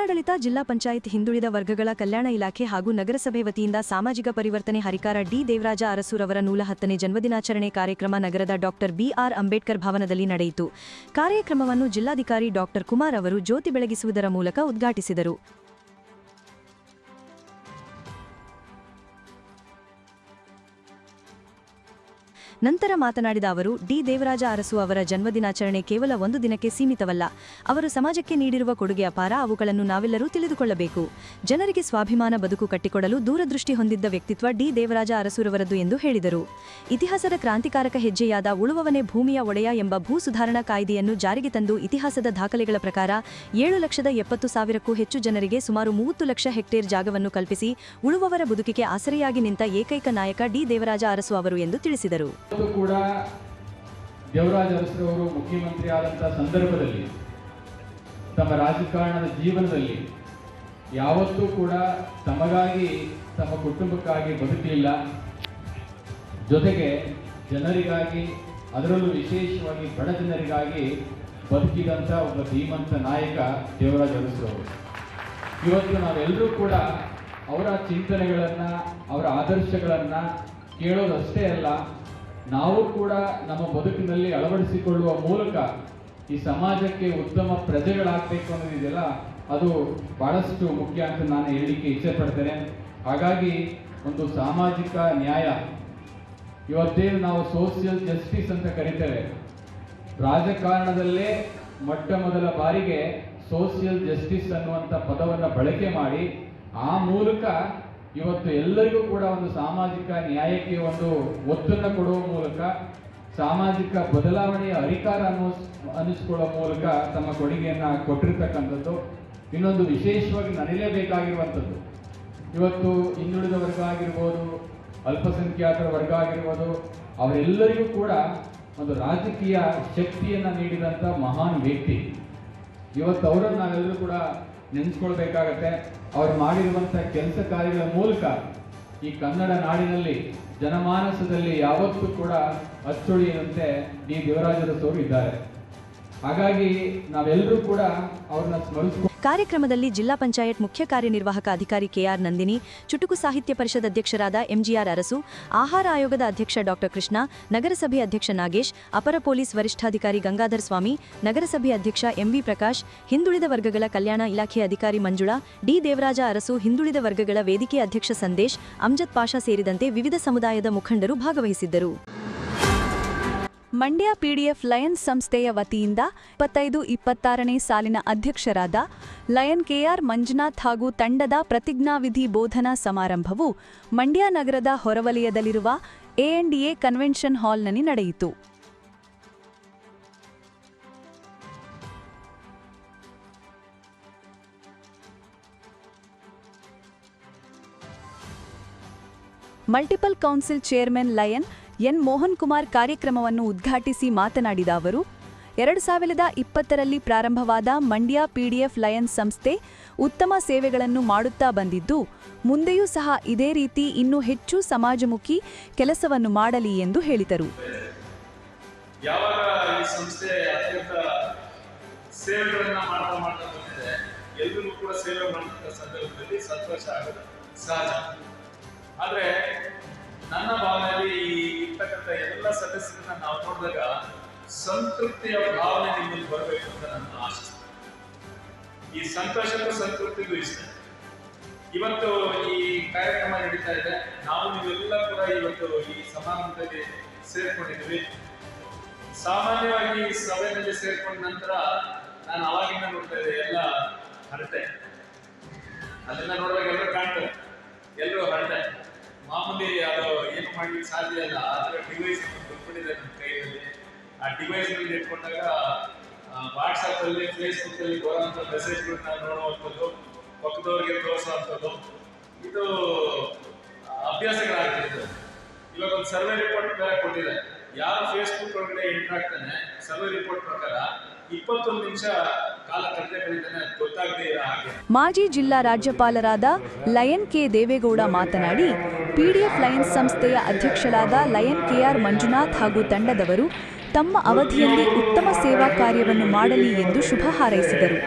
ಜಿಲ್ಲಾಡಳಿತ, ಜಿಲ್ಲಾ ಪಂಚಾಯತ್ ಹಿಂದುಳಿದ ವರ್ಗಗಳ ಕಲ್ಯಾಣ ಇಲಾಖೆ ಹಾಗೂ ನಗರಸಭೆ ವತಿಯಿಂದ ಸಾಮಾಜಿಕ ಪರಿವರ್ತನೆ ಹರಿಕಾರ ಡಿ. ದೇವರಾಜ ಅರಸೂರವರ ನೂಲ ಹತ್ತನೇ ಜನ್ಮದಿನಾಚರಣೆ ಕಾರ್ಯಕ್ರಮ ನಗರದ ಡಾಕ್ಟರ್ ಬಿಆರ್ ಅಂಬೇಡ್ಕರ್ ಭವನದಲ್ಲಿ ನಡೆಯಿತು. ಕಾರ್ಯಕ್ರಮವನ್ನು ಜಿಲ್ಲಾಧಿಕಾರಿ ಡಾಕ್ಟರ್ ಕುಮಾರ್ ಅವರು ಜ್ಯೋತಿ ಬೆಳಗಿಸುವುದರ ಮೂಲಕ ಉದ್ಘಾಟಿಸಿದರು. ನಂತರ ಮಾತನಾಡಿದ ಅವರು, ಡಿ. ದೇವರಾಜ ಅರಸು ಅವರ ಜನ್ಮದಿನಾಚರಣೆ ಕೇವಲ ಒಂದು ದಿನಕ್ಕೆ ಸೀಮಿತವಲ್ಲ. ಅವರು ಸಮಾಜಕ್ಕೆ ನೀಡಿರುವ ಕೊಡುಗೆ ಅಪಾರ, ಅವುಗಳನ್ನು ನಾವೆಲ್ಲರೂ ತಿಳಿದುಕೊಳ್ಳಬೇಕು. ಜನರಿಗೆ ಸ್ವಾಭಿಮಾನ ಬದುಕು ಕಟ್ಟಿಕೊಡಲು ದೂರದೃಷ್ಟಿ ಹೊಂದಿದ್ದ ವ್ಯಕ್ತಿತ್ವ ಡಿ. ದೇವರಾಜ ಅರಸುರವರದ್ದು ಎಂದು ಹೇಳಿದರು. ಇತಿಹಾಸದ ಕ್ರಾಂತಿಕಾರಕ ಹೆಜ್ಜೆಯಾದ ಉಳುವವನೇ ಭೂಮಿಯ ಒಡೆಯ ಎಂಬ ಭೂ ಸುಧಾರಣಾ ಕಾಯ್ದೆಯನ್ನು ಜಾರಿಗೆ ತಂದು ಇತಿಹಾಸದ ದಾಖಲೆಗಳ ಪ್ರಕಾರ ಏಳು ಲಕ್ಷದ ಎಪ್ಪತ್ತು ಸಾವಿರಕ್ಕೂ ಹೆಚ್ಚು ಜನರಿಗೆ ಸುಮಾರು ಮೂವತ್ತು ಲಕ್ಷ ಹೆಕ್ಟೇರ್ ಜಾಗವನ್ನು ಕಲ್ಪಿಸಿ ಉಳುವವರ ಬದುಕಿಗೆ ಆಸರೆಯಾಗಿ ನಿಂತ ಏಕೈಕ ನಾಯಕ ಡಿ. ದೇವರಾಜ ಅರಸು ಅವರು ಎಂದು ತಿಳಿಸಿದರು. ಕೂಡ ದೇವರಾಜ ಅರಸರವರು ಮುಖ್ಯಮಂತ್ರಿ ಆದಂಥ ಸಂದರ್ಭದಲ್ಲಿ, ತಮ್ಮ ರಾಜಕಾರಣದ ಜೀವನದಲ್ಲಿ ಯಾವತ್ತೂ ಕೂಡ ತಮಗಾಗಿ, ತಮ್ಮ ಕುಟುಂಬಕ್ಕಾಗಿ ಬದುಕಲಿಲ್ಲ. ಜೊತೆಗೆ ಜನರಿಗಾಗಿ, ಅದರಲ್ಲೂ ವಿಶೇಷವಾಗಿ ಬಡ ಜನರಿಗಾಗಿ ಬದುಕಿದಂಥ ಒಬ್ಬ ಧೀಮಂತ ನಾಯಕ ದೇವರಾಜ ಅರಸರವರು. ಇವತ್ತು ನಾವೆಲ್ಲರೂ ಕೂಡ ಅವರ ಚಿಂತನೆಗಳನ್ನು, ಅವರ ಆದರ್ಶಗಳನ್ನು ಕೇಳೋದಷ್ಟೇ ಅಲ್ಲ ನಾವು ಕೂಡ ನಮ್ಮ ಬದುಕಿನಲ್ಲಿ ಅಳವಡಿಸಿಕೊಳ್ಳುವ ಮೂಲಕ ಈ ಸಮಾಜಕ್ಕೆ ಉತ್ತಮ ಪ್ರಜೆಗಳಾಗಬೇಕು ಅನ್ನೋದಿದೆಯಲ್ಲ, ಅದು ಬಹಳಷ್ಟು ಮುಖ್ಯ ಅಂತ ನಾನು ಹೇಳಲಿಕ್ಕೆ ಇಚ್ಛೆ ಪಡ್ತೇನೆ. ಹಾಗಾಗಿ ಒಂದು ಸಾಮಾಜಿಕ ನ್ಯಾಯ. ಇವತ್ತೇನು ನಾವು ಸೋಷಿಯಲ್ ಜಸ್ಟಿಸ್ ಅಂತ ಕರಿತೇವೆ. ರಾಜಕಾರಣದಲ್ಲೇ ಮೊಟ್ಟ ಮೊದಲ ಬಾರಿಗೆ ಸೋಷಿಯಲ್ ಜಸ್ಟಿಸ್ ಅನ್ನುವಂಥ ಪದವನ್ನು ಬಳಕೆ ಮಾಡಿ, ಆ ಮೂಲಕ ಇವತ್ತು ಎಲ್ಲರಿಗೂ ಕೂಡ ಒಂದು ಸಾಮಾಜಿಕ ನ್ಯಾಯಕ್ಕೆ ಒಂದು ಒತ್ತನ್ನು ಕೊಡುವ ಮೂಲಕ, ಸಾಮಾಜಿಕ ಬದಲಾವಣೆಯ ಅಧಿಕಾರ ಅನ್ನೋ ಅನ್ನಿಸ್ಕೊಳ್ಳೋ ಮೂಲಕ ತಮ್ಮ ಕೊಡುಗೆಯನ್ನು ಕೊಟ್ಟಿರ್ತಕ್ಕಂಥದ್ದು. ಇನ್ನೊಂದು ವಿಶೇಷವಾಗಿ ನಡೆಯಲೇಬೇಕಾಗಿರುವಂಥದ್ದು ಇವತ್ತು ಹಿಂದುಳಿದ ವರ್ಗ ಆಗಿರ್ಬೋದು, ಅಲ್ಪಸಂಖ್ಯಾತರ ವರ್ಗ ಆಗಿರ್ಬೋದು, ಅವರೆಲ್ಲರಿಗೂ ಕೂಡ ಒಂದು ರಾಜಕೀಯ ಶಕ್ತಿಯನ್ನು ನೀಡಿದಂಥ ಮಹಾನ್ ವ್ಯಕ್ತಿ. ಇವತ್ತು ಅವರನ್ನು ನಾವೆಲ್ಲರೂ ಕೂಡ ನೆನೆಸ್ಕೊಳ್ಬೇಕಾಗತ್ತೆ. ಅವ್ರು ಮಾಡಿರುವಂತಹ ಕೆಲಸ ಕಾರ್ಯಗಳ ಮೂಲಕ ಈ ಕನ್ನಡ ನಾಡಿನಲ್ಲಿ ಜನಮಾನಸದಲ್ಲಿ ಯಾವತ್ತೂ ಕೂಡ ಅಚ್ಚುಳಿಯಂತೆ ಡಿ. ದೇವರಾಜರಸವರು ಇದ್ದಾರೆ. ಹಾಗಾಗಿ ನಾವೆಲ್ಲರೂ ಕೂಡ ಅವ್ರನ್ನ ಸ್ಮರಿಸ್ಕೊಂಡು ಕಾರ್ಯಕ್ರಮದಲ್ಲಿ ಜಿಲ್ಲಾ ಪಂಚಾಯತ್ ಮುಖ್ಯ ಕಾರ್ಯನಿರ್ವಾಹಕ ಅಧಿಕಾರಿ ಕೆಆರ್ ನಂದಿನಿ, ಚುಟುಕು ಸಾಹಿತ್ಯ ಪರಿಷತ್ ಅಧ್ಯಕ್ಷರಾದ ಎಂಜಿಆರ್ ಅರಸು, ಆಹಾರ ಆಯೋಗದ ಅಧ್ಯಕ್ಷ ಡಾಕ್ಟರ್ ಕೃಷ್ಣ, ನಗರಸಭೆ ಅಧ್ಯಕ್ಷ ನಾಗೇಶ್, ಅಪರ ಪೊಲೀಸ್ ವರಿಷ್ಠಾಧಿಕಾರಿ ಗಂಗಾಧರ್ ಸ್ವಾಮಿ, ನಗರಸಭೆ ಅಧ್ಯಕ್ಷ ಎಂವಿ ಪ್ರಕಾಶ್, ಹಿಂದುಳಿದ ವರ್ಗಗಳ ಕಲ್ಯಾಣ ಇಲಾಖೆ ಅಧಿಕಾರಿ ಮಂಜುಳಾ, ಡಿ ದೇವರಾಜ ಅರಸು, ಹಿಂದುಳಿದ ವರ್ಗಗಳ ವೇದಿಕೆ ಅಧ್ಯಕ್ಷ ಸಂದೇಶ್, ಅಮ್ಜದ್ ಪಾಷಾ ಸೇರಿದಂತೆ ವಿವಿಧ ಸಮುದಾಯದ ಮುಖಂಡರು ಭಾಗವಹಿಸಿದ್ದರು. ಮಂಡ್ಯ ಪಿಡಿಎಫ್ ಲಯನ್ಸ್ ಸಂಸ್ಥೆಯ ವತಿಯಿಂದ ಇಪ್ಪತ್ತೈದು, ಇಪ್ಪತ್ತಾರನೇ ಸಾಲಿನ ಅಧ್ಯಕ್ಷರಾದ ಲಯನ್ ಕೆಆರ್ ಮಂಜುನಾಥ್ ಹಾಗೂ ತಂಡದ ಪ್ರತಿಜ್ಞಾವಿಧಿ ಬೋಧನಾ ಸಮಾರಂಭವು ಮಂಡ್ಯ ನಗರದ ಹೊರವಲಯದಲ್ಲಿರುವ ಎಎನ್ಡಿಎ ಕನ್ವೆನ್ಷನ್ ಹಾಲ್ನಲ್ಲಿ ನಡೆಯಿತು. Multiple council chairman lion N Mohan Kumar ಕಾರ್ಯಕ್ರಮವನ್ನು ಉದ್ಘಾಟಿಸಿ ಮಾತನಾಡಿದ ಅವರು, ಎರಡು ಸಾವಿರದ ಇಪ್ಪತ್ತರಲ್ಲಿ ಪ್ರಾರಂಭವಾದ ಮಂಡ್ಯ ಪಿಡಿಎಫ್ ಲಯನ್ಸ್ ಸಂಸ್ಥೆ ಉತ್ತಮ ಸೇವೆಗಳನ್ನು ಮಾಡುತ್ತಾ ಬಂದಿದ್ದು, ಮುಂದೆಯೂ ಸಹ ಇದೇ ರೀತಿ ಇನ್ನೂ ಹೆಚ್ಚು ಸಮಾಜಮುಖಿ ಕೆಲಸವನ್ನು ಮಾಡಲಿ ಎಂದು ಹೇಳಿದರು. ಕೂಡ ಸೇವೆ ಸಂದರ್ಭದಲ್ಲಿ ಸಂತೋಷ ಸಹಜ. ಆದ್ರೆ ನನ್ನ ಭಾವನೆಯಲ್ಲಿ ಈ ಇರ್ತಕ್ಕಂಥ ಎಲ್ಲ ಸದಸ್ಯರನ್ನ ನಾವು ನೋಡಿದಾಗ ಸಂತೃಪ್ತಿಯ ಭಾವನೆ ನಿಮ್ಮಲ್ಲಿ ಬರಬೇಕು ಅಂತ ನನ್ನ ಆಶಿಸ್ತೇನೆ ಈ ಸಂತೋಷಕ್ಕೂ ಸಂತೃಪ್ತಿಗೂ ಇಷ್ಟ. ಇವತ್ತು ಈ ಕಾರ್ಯಕ್ರಮ ನಡೀತಾ ಇದೆ. ನಾವು ನೀವೆಲ್ಲ ಕೂಡ ಇವತ್ತು ಈ ಸಮಾರಂಭದಲ್ಲಿ ಸೇರ್ಕೊಂಡಿದ್ದೀವಿ. ಸಾಮಾನ್ಯವಾಗಿ ಸಭೆಯಲ್ಲಿ ಸೇರ್ಕೊಂಡ ನಂತರ ನಾನು ಅವಾಗಿಂದ ನೋಡ್ತಾ ಇದ್ದೆ, ಎಲ್ಲ ಹರಟೆ. ಅದನ್ನ ನೋಡಿದಾಗ ಎಲ್ಲರೂ ಕಾಣ್ತಾರೆ. ಎಲ್ಲರೂ ಹರಟೆ. ಮಾಮೂಲಿ ಅದು ಏನು ಮಾಡ್ಲಿಕ್ಕೆ ಸಾಧ್ಯ ಇಲ್ಲ. ಆದರೆ ಡಿವೈಸ್ ಕೊಟ್ಬಿಟ್ಟಿದೆ ನಮ್ಮ ಕೈಯಲ್ಲಿ. ಆ ಡಿವೈಸ್ ಮೇಲೆ ಇಟ್ಕೊಂಡಾಗ ವಾಟ್ಸಪ್ ಅಲ್ಲಿ ಫೇಸ್ಬುಕ್ ಅಲ್ಲಿ ಬರುವಂತ ಮೆಸೇಜ್ಗಳನ್ನ ನೋಡುವಂಥದ್ದು, ಪಕ್ಕದವ್ರಿಗೆ ತೋರಿಸುವಂಥದ್ದು, ಇದು ಅಭ್ಯಾಸಗಳಾಗ್ತಿತ್ತು ಇವಾಗ ಒಂದು ಸರ್ವೆ ರಿಪೋರ್ಟ್ ಬೇರೆ ಕೊಟ್ಟಿದೆ. ಯಾರು ಫೇಸ್ಬುಕ್ ಒಳಗಡೆ ಎಂಟರ್ ಆಗ್ತಾನೆ ಸರ್ವೆ ರಿಪೋರ್ಟ್ ಪ್ರಕಾರ ಇಪ್ಪತ್ತೊಂದು ನಿಮಿಷ ಮಾಜಿ ಜಿಲ್ಲಾ ರಾಜ್ಯಪಾಲರಾದ ಲಯನ್ ಕೆ ದೇವೇಗೌಡ ಮಾತನಾಡಿ ಪಿಡಿಎಫ್ ಲಯನ್ಸ್ ಸಂಸ್ಥೆಯ ಅಧ್ಯಕ್ಷರಾದ ಲಯನ್ ಕೆಆರ್ ಮಂಜುನಾಥ್ ಹಾಗೂ ತಂಡದವರು ತಮ್ಮ ಅವಧಿಯಲ್ಲಿ ಉತ್ತಮ ಸೇವಾ ಕಾರ್ಯವನ್ನು ಮಾಡಲಿ ಎಂದು ಶುಭ ಹಾರೈಸಿದರು.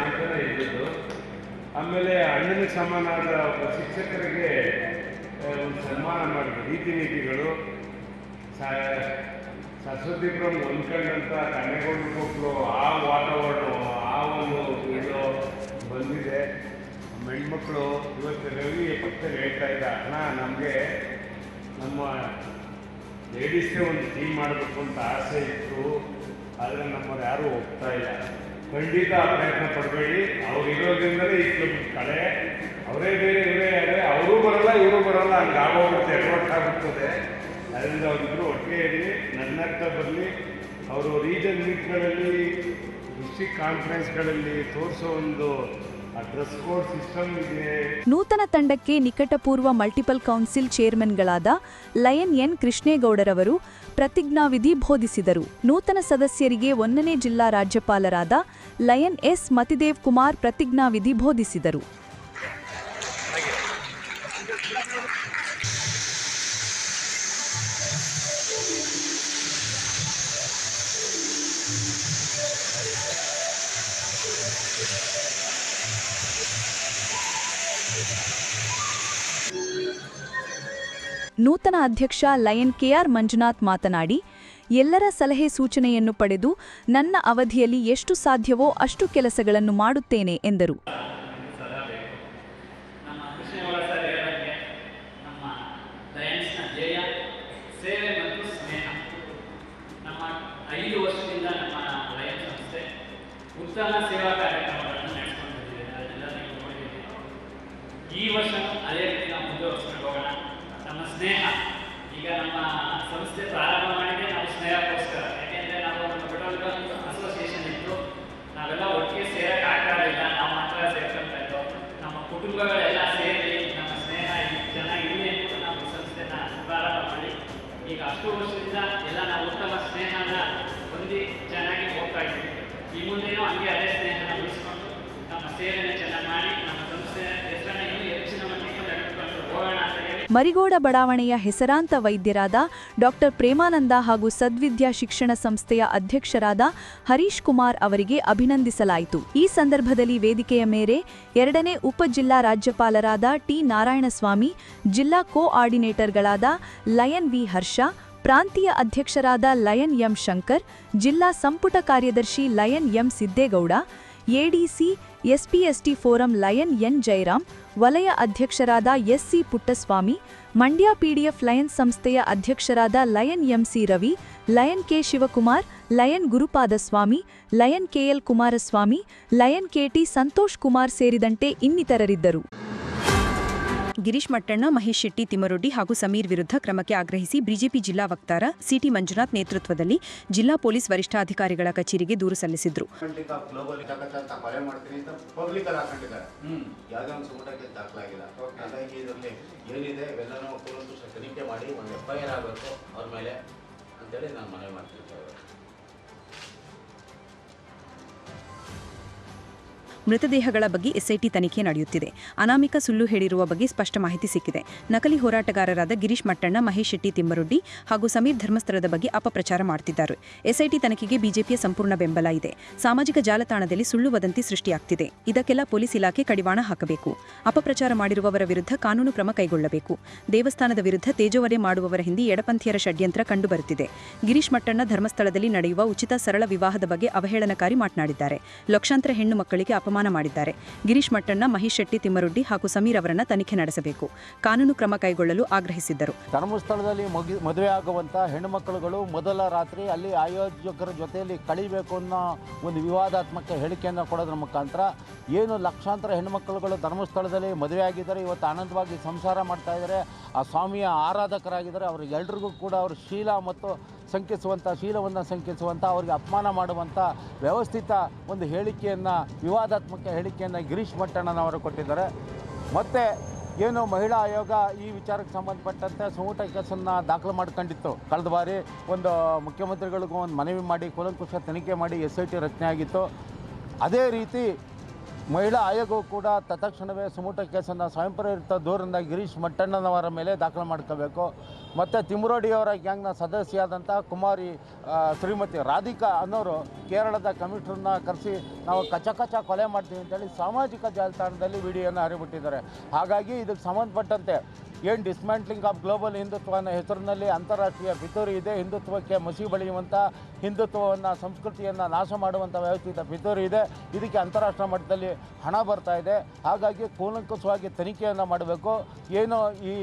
ಆಮೇಲೆ ಅಣ್ಣನ ಸಮಾನಾದ ಒಬ್ಬ ಶಿಕ್ಷಕರಿಗೆ ಒಂದು ಸನ್ಮಾನ ಮಾಡಿದ್ರು. ರೀತಿ ನೀತಿಗಳು ಸರಸ್ವತಿ ಬ್ರಹ್ಮ ಹೊಂದ್ಕೊಂಡಂಥ ಆ ವಾತಾವರಣ ಆ ಒಂದು ಇದು ಬಂದಿದೆ. ಹೆಣ್ಮಕ್ಳು ಇವತ್ತು ರವಿ ಪಕ್ಕದಲ್ಲಿ ಹೇಳ್ತಾ ಇದ್ದ ಅಣ್ಣ, ನಮಗೆ ನಮ್ಮ ಲೇಡೀಸ್ಗೆ ಒಂದು ಟೀಮ್ ಮಾಡಬೇಕು ಅಂತ ಆಸೆ ಇತ್ತು. ಆದರೆ ನಮ್ಮವ್ರು ಯಾರೂ ಹೋಗ್ತಾ ಇಲ್ಲ. ಖಂಡಿತ ಪ್ರಯತ್ನ ಪಡಬೇಡಿ. ಅವ್ರು ಇರೋದ್ರಿಂದಲೇ ಕ್ಲಬ್ ಕಡೆ ಅವರೇ ಬೇರೆ, ಇವರೇ ಆದರೆ ಅವರೂ ಬರಲ್ಲ, ಇವರು ಬರಲ್ಲ. ಹಂಗೆ ಆಗೋಗುತ್ತೆ ಎಡವಟ್ಟಾಗುತ್ತದೆ ಅದರಿಂದ ಅವರಿಬ್ಬರು ಒಟ್ಟಿಗೆ ಇರಲಿ ನನ್ನ ಹತ್ರ ಬರಲಿ ಅವರು ರೀಜನ್ ಮೀಟ್ಗಳಲ್ಲಿ ಕಾನ್ಫರೆನ್ಸ್ಗಳಲ್ಲಿ ತೋರಿಸೋ ಒಂದು ನೂತನ ತಂಡಕ್ಕೆ ನಿಕಟಪೂರ್ವ ಮಲ್ಟಿಪಲ್ ಕೌನ್ಸಿಲ್ ಚೇರ್ಮನ್ಗಳಾದ ಲಯನ್ ಎನ್ ಕೃಷ್ಣೇಗೌಡರವರು ಪ್ರತಿಜ್ಞಾವಿಧಿ ಬೋಧಿಸಿದರು. ನೂತನ ಸದಸ್ಯರಿಗೆ ಒಂದನೇ ಜಿಲ್ಲಾ ರಾಜ್ಯಪಾಲರಾದ ಲಯನ್ ಎಸ್ ಮತಿದೇವ್ ಕುಮಾರ್ ಪ್ರತಿಜ್ಞಾವಿಧಿ ಬೋಧಿಸಿದರು. ನೂತನ ಅಧ್ಯಕ್ಷ ಲಯನ್ ಕೆಆರ್ ಮಂಜುನಾಥ್ ಮಾತನಾಡಿ, ಎಲ್ಲರ ಸಲಹೆ ಸೂಚನೆಯನ್ನು ಪಡೆದು ನನ್ನ ಅವಧಿಯಲ್ಲಿ ಎಷ್ಟು ಸಾಧ್ಯವೋ ಅಷ್ಟು ಕೆಲಸಗಳನ್ನು ಮಾಡುತ್ತೇನೆ, ಎಂದರು. ಈ ವರ್ಷ ಅದೇ ರೀತಿ ನಾವು ಮುಂದುವರಿಸ್ಕೊಂಡು ಹೋಗೋಣ ನಮ್ಮ ಸ್ನೇಹ. ಈಗ ನಮ್ಮ ಸಂಸ್ಥೆ ಪ್ರಾರಂಭ ಮಾಡಿದ್ರೆ ನಾವು ಸ್ನೇಹಕ್ಕೋಸ್ಕರ. ಯಾಕೆಂದರೆ ನಾವು ಒಂದು ಪೆಟ್ರೋಲ್ ಅಸೋಸಿಯೇಷನ್ ಇತ್ತು. ನಾವೆಲ್ಲ ಒಟ್ಟಿಗೆ ಸೇರಕ್ಕೆ ಆಗ್ತಾ ಇಲ್ಲ. ನಾವು ಮಾತ್ರ ಸೇರ್ಕೊಂತ ಇದ್ದೋ. ನಮ್ಮ ಕುಟುಂಬಗಳೆಲ್ಲ ಸೇರಿ ನಮ್ಮ ಸ್ನೇಹ ಚೆನ್ನಾಗಿರಲಿ ಅಂತ ನಾವು ಸಂಸ್ಥೆನ ಪ್ರಾರಂಭ ಮಾಡಿ. ಈಗ ಅಷ್ಟು ವರ್ಷದಿಂದ ಎಲ್ಲ ನಾವು ಉತ್ತಮ ಸ್ನೇಹನ ಹೊಂದಿ ಚೆನ್ನಾಗಿ ಹೋಗ್ತಾ ಇದ್ದೀವಿ. ಈ ಮುಂದೆನೂ ಹಂಗೆ ಅದೇ ಸ್ನೇಹನ ಉಳಿಸ್ಕೊಂಡು ನಮ್ಮ ಸೇವೆನ ಚೆನ್ನಾಗಿ ಮಾಡಿ, ನಮ್ಮ ಸಂಸ್ಥೆ ಹೆಸರನ್ನ ಇನ್ನೂ ಹೆಚ್ಚಿನ ಮಟ್ಟಿಗೆ ನಡೆದುಕೊಂಡು ಹೋಗೋಣ ಅಂತ ಹೇಳಿ ಮರಿಗೋಡ ಬಡಾವಣೆಯ ಹೆಸರಾಂತ ವೈದ್ಯರಾದ ಡಾಕ್ಟರ್ ಪ್ರೇಮಾನಂದ ಹಾಗೂ ಸದ್ವಿದ್ಯಾ ಶಿಕ್ಷಣ ಸಂಸ್ಥೆಯ ಅಧ್ಯಕ್ಷರಾದ ಹರೀಶ್ ಕುಮಾರ್ ಅವರಿಗೆ ಅಭಿನಂದಿಸಲಾಯಿತು. ಈ ಸಂದರ್ಭದಲ್ಲಿ ವೇದಿಕೆಯ ಮೇರೆ ಎರಡನೇ ಉಪ ಜಿಲ್ಲಾ ರಾಜ್ಯಪಾಲರಾದ ಟಿ. ನಾರಾಯಣಸ್ವಾಮಿ, ಜಿಲ್ಲಾ ಕೋ ಆರ್ಡಿನೇಟರ್ಗಳಾದ ಲಯನ್ ವಿ. ಹರ್ಷ, ಪ್ರಾಂತೀಯ ಅಧ್ಯಕ್ಷರಾದ ಲಯನ್ ಎಂ. ಶಂಕರ್, ಜಿಲ್ಲಾ ಸಂಪುಟ ಕಾರ್ಯದರ್ಶಿ lion M. Siddegowda ADC S P S T forum lion N. Jayaram ವಲಯ ಅಧ್ಯಕ್ಷರಾದ SC Puttaswamy, Mandya PDF lions ಸಂಸ್ಥೆಯ ಅಧ್ಯಕ್ಷರಾದ lion MC Ravi, lion K Shivakumar, lion Gurupadaswamy, lion KL Kumaraswamy, lion KT Santosh Kumar ಸೇರಿದಂತೆ ಇನ್ನಿತರರಿದ್ದರು. ಗಿರೀಶ್ ಮಟ್ಟಣ್ಣ, ಮಹೇಶ್ ಶೆಟ್ಟಿ, ತಿಮ್ಮರೊಡ್ಡಿ ಹಾಗೂ ಸಮೀರ್ ವಿರುದ್ಧ ಕ್ರಮಕ್ಕೆ ಆಗ್ರಹಿಸಿ ಬಿಜೆಪಿ ಜಿಲ್ಲಾ ವಕ್ತಾರ ಸಿಟಿ ಮಂಜುನಾಥ್ ನೇತೃತ್ವದಲ್ಲಿ ಜಿಲ್ಲಾ ಪೊಲೀಸ್ ವರಿಷ್ಠಾಧಿಕಾರಿಗಳ ಕಚೇರಿಗೆ ದೂರು ಸಲ್ಲಿಸಿದ್ರು. ಮಾಡಿ ಒಂದು ಎಫ್ ಐ ಆರ್ ಆಗಬೇಕು ಅವ್ರ ಮೇಲೆ ಅಂತೇಳಿ ನಾನು ಮನವಿ ಮೃತದೇಹಗಳ ಬಗ್ಗೆ ಎಸ್ಐಟಿ ತನಿಖೆ ನಡೆಯುತ್ತಿದೆ. ಅನಾಮಿಕ ಸುಳ್ಳು ಹೇಳಿರುವ ಬಗ್ಗೆ ಸ್ಪಷ್ಟ ಮಾಹಿತಿ ಸಿಕ್ಕಿದೆ. ನಕಲಿ ಹೋರಾಟಗಾರರಾದ ಗಿರೀಶ್ ಮಟ್ಟಣ್ಣ, ಮಹೇಶ್ ಶೆಟ್ಟಿ ತಿಮ್ಮರೊಡ್ಡಿ ಹಾಗೂ ಸಮೀರ್ ಧರ್ಮಸ್ಥಳದ ಬಗ್ಗೆ ಅಪಪ್ರಚಾರ ಮಾಡುತ್ತಿದ್ದಾರೆ ಎಸ್ಐಟಿ ತನಿಖೆಗೆ ಬಿಜೆಪಿಯ ಸಂಪೂರ್ಣ ಬೆಂಬಲ ಇದೆ. ಸಾಮಾಜಿಕ ಜಾಲತಾಣದಲ್ಲಿ ಸುಳ್ಳು ವದಂತಿ ಸೃಷ್ಟಿಯಾಗ್ತಿದೆ. ಇದಕ್ಕೆಲ್ಲ ಪೊಲೀಸ್ ಇಲಾಖೆ ಕಡಿವಾಣ ಹಾಕಬೇಕು. ಅಪಪ್ರಚಾರ ಮಾಡಿರುವವರ ವಿರುದ್ಧ ಕಾನೂನು ಕ್ರಮ ಕೈಗೊಳ್ಳಬೇಕು. ದೇವಸ್ಥಾನದ ವಿರುದ್ಧ ತೇಜೋವರೆ ಮಾಡುವವರ ಹಿಂದೆ ಎಡಪಂಥೀಯರ ಷಡ್ಯಂತ್ರ ಕಂಡುಬರುತ್ತಿದೆ. ಗಿರೀಶ್ ಮಟ್ಟಣ್ಣ ಧರ್ಮಸ್ಥಳದಲ್ಲಿ ನಡೆಯುವ ಉಚಿತ ಸರಳ ವಿವಾಹದ ಬಗ್ಗೆ ಅವಹೇಳನಕಾರಿ ಮಾತನಾಡಿದ್ದಾರೆ. ಲಕ್ಷಾಂತರ ಹೆಣ್ಣು ಮಕ್ಕಳಿಗೆ ಅಪಮಾನ ಮಾಡಿದ್ದಾರೆ. ಗಿರೀಶ್ ಮಟ್ಟಣ್ಣ, ಮಹೇಶ್ ಶೆಟ್ಟಿ, ತಿಮ್ಮರುಡ್ಡಿ ಹಾಗೂ ಸಮೀರ್ ಅವರನ್ನ ತನಿಖೆ ನಡೆಸಬೇಕು. ಕಾನೂನು ಕ್ರಮ ಕೈಗೊಳ್ಳಲು ಆಗ್ರಹಿಸಿದ್ದರು. ಧರ್ಮಸ್ಥಳದಲ್ಲಿ ಮದುವೆ ಆಗುವಂಥ ಹೆಣ್ಣುಮಕ್ಕಳುಗಳು ಮೊದಲ ರಾತ್ರಿ ಅಲ್ಲಿ ಆಯೋಜಕರ ಜೊತೆಯಲ್ಲಿ ಕಳಿಬೇಕು ಅನ್ನೋ ಒಂದು ವಿವಾದಾತ್ಮಕ ಹೇಳಿಕೆಯನ್ನು ಕೊಡೋದ್ರ ಮುಖಾಂತರ ಏನು ಲಕ್ಷಾಂತರ ಹೆಣ್ಣುಮಕ್ಕಳುಗಳು ಧರ್ಮಸ್ಥಳದಲ್ಲಿ ಮದುವೆ ಆಗಿದ್ದಾರೆ, ಇವತ್ತು ಆನಂದವಾಗಿ ಸಂಸಾರ ಮಾಡ್ತಾ ಇದ್ದಾರೆ. ಆ ಸ್ವಾಮಿಯ ಆರಾಧಕರಾಗಿದ್ದಾರೆ. ಅವರಿಗೆಲ್ರಿಗೂ ಕೂಡ ಅವರು ಶೀಲ ಮತ್ತು ಶಂಕಿಸುವಂಥ ಶೀಲವನ್ನು ಶಂಕಿಸುವಂಥ ಅವರಿಗೆ ಅಪಮಾನ ಮಾಡುವಂಥ ವ್ಯವಸ್ಥಿತ ಒಂದು ಹೇಳಿಕೆಯನ್ನು, ವಿವಾದಾತ್ಮಕ ಹೇಳಿಕೆಯನ್ನು ಗಿರೀಶ್ ಮಟ್ಟಣ್ಣನವರು ಕೊಟ್ಟಿದ್ದಾರೆ. ಮತ್ತು ಏನು ಮಹಿಳಾ ಆಯೋಗ ಈ ವಿಚಾರಕ್ಕೆ ಸಂಬಂಧಪಟ್ಟಂತೆ ಸುಮೂಟ ಕೇಸನ್ನು ದಾಖಲು ಮಾಡ್ಕೊಂಡಿತ್ತು. ಕಳೆದ ಬಾರಿ ಒಂದು ಮುಖ್ಯಮಂತ್ರಿಗಳಿಗೂ ಒಂದು ಮನವಿ ಮಾಡಿ, ಕೂಲಂಕುಷ ತನಿಖೆ ಮಾಡಿ ಎಸ್ ಐ ಟಿ ರಚನೆ ಆಗಿತ್ತು. ಅದೇ ರೀತಿ ಮಹಿಳಾ ಆಯೋಗವು ಕೂಡ ತತ್ಕ್ಷಣವೇ ಸುಮೂಟ ಕೇಸನ್ನು ಸ್ವಯಂಪ್ರೇರಿತ ದೂರದಿಂದ ಗಿರೀಶ್ ಮಟ್ಟಣ್ಣನವರ ಮೇಲೆ ದಾಖಲು ಮಾಡ್ಕೋಬೇಕು. ಮತ್ತು ತಿಮುರೋಡಿಯವರ ಗ್ಯಾಂಗ್ನ ಸದಸ್ಯೆಯಾದಂಥ ಕುಮಾರಿ ಶ್ರೀಮತಿ ರಾಧಿಕಾ ಅನ್ನೋರು ಕೇರಳದ ಕಮಿಷನರ್ನ ಕರೆಸಿ ನಾವು ಕಚ ಕಚ ಕೊಲೆ ಮಾಡ್ತೀವಿ ಅಂತೇಳಿ ಸಾಮಾಜಿಕ ಜಾಲತಾಣದಲ್ಲಿ ವಿಡಿಯೋನ ಹರಿಬಿಟ್ಟಿದ್ದಾರೆ. ಹಾಗಾಗಿ ಇದಕ್ಕೆ ಸಂಬಂಧಪಟ್ಟಂತೆ ಏನು ಡಿಸ್ಮ್ಯಾಂಟ್ಲಿಂಗ್ ಆಫ್ ಗ್ಲೋಬಲ್ ಹಿಂದುತ್ವ ಅನ್ನೋ ಹೆಸರಿನಲ್ಲಿ ಅಂತಾರಾಷ್ಟ್ರೀಯ ಪಿತೂರಿ ಇದೆ. ಹಿಂದುತ್ವಕ್ಕೆ ಮಸಿ ಬಳಿಯುವಂಥ ಹಿಂದುತ್ವವನ್ನು, ಸಂಸ್ಕೃತಿಯನ್ನು ನಾಶ ಮಾಡುವಂಥ ವ್ಯವಸ್ಥಿತ ಪಿತೂರಿ ಇದೆ. ಇದಕ್ಕೆ ಅಂತಾರಾಷ್ಟ್ರೀಯ ಮಟ್ಟದಲ್ಲಿ ಹಣ ಬರ್ತಾ ಇದೆ. ಹಾಗಾಗಿ ಕೂಲಂಕುಷವಾಗಿ ತನಿಖೆಯನ್ನು ಮಾಡಬೇಕು. ಏನು ಈ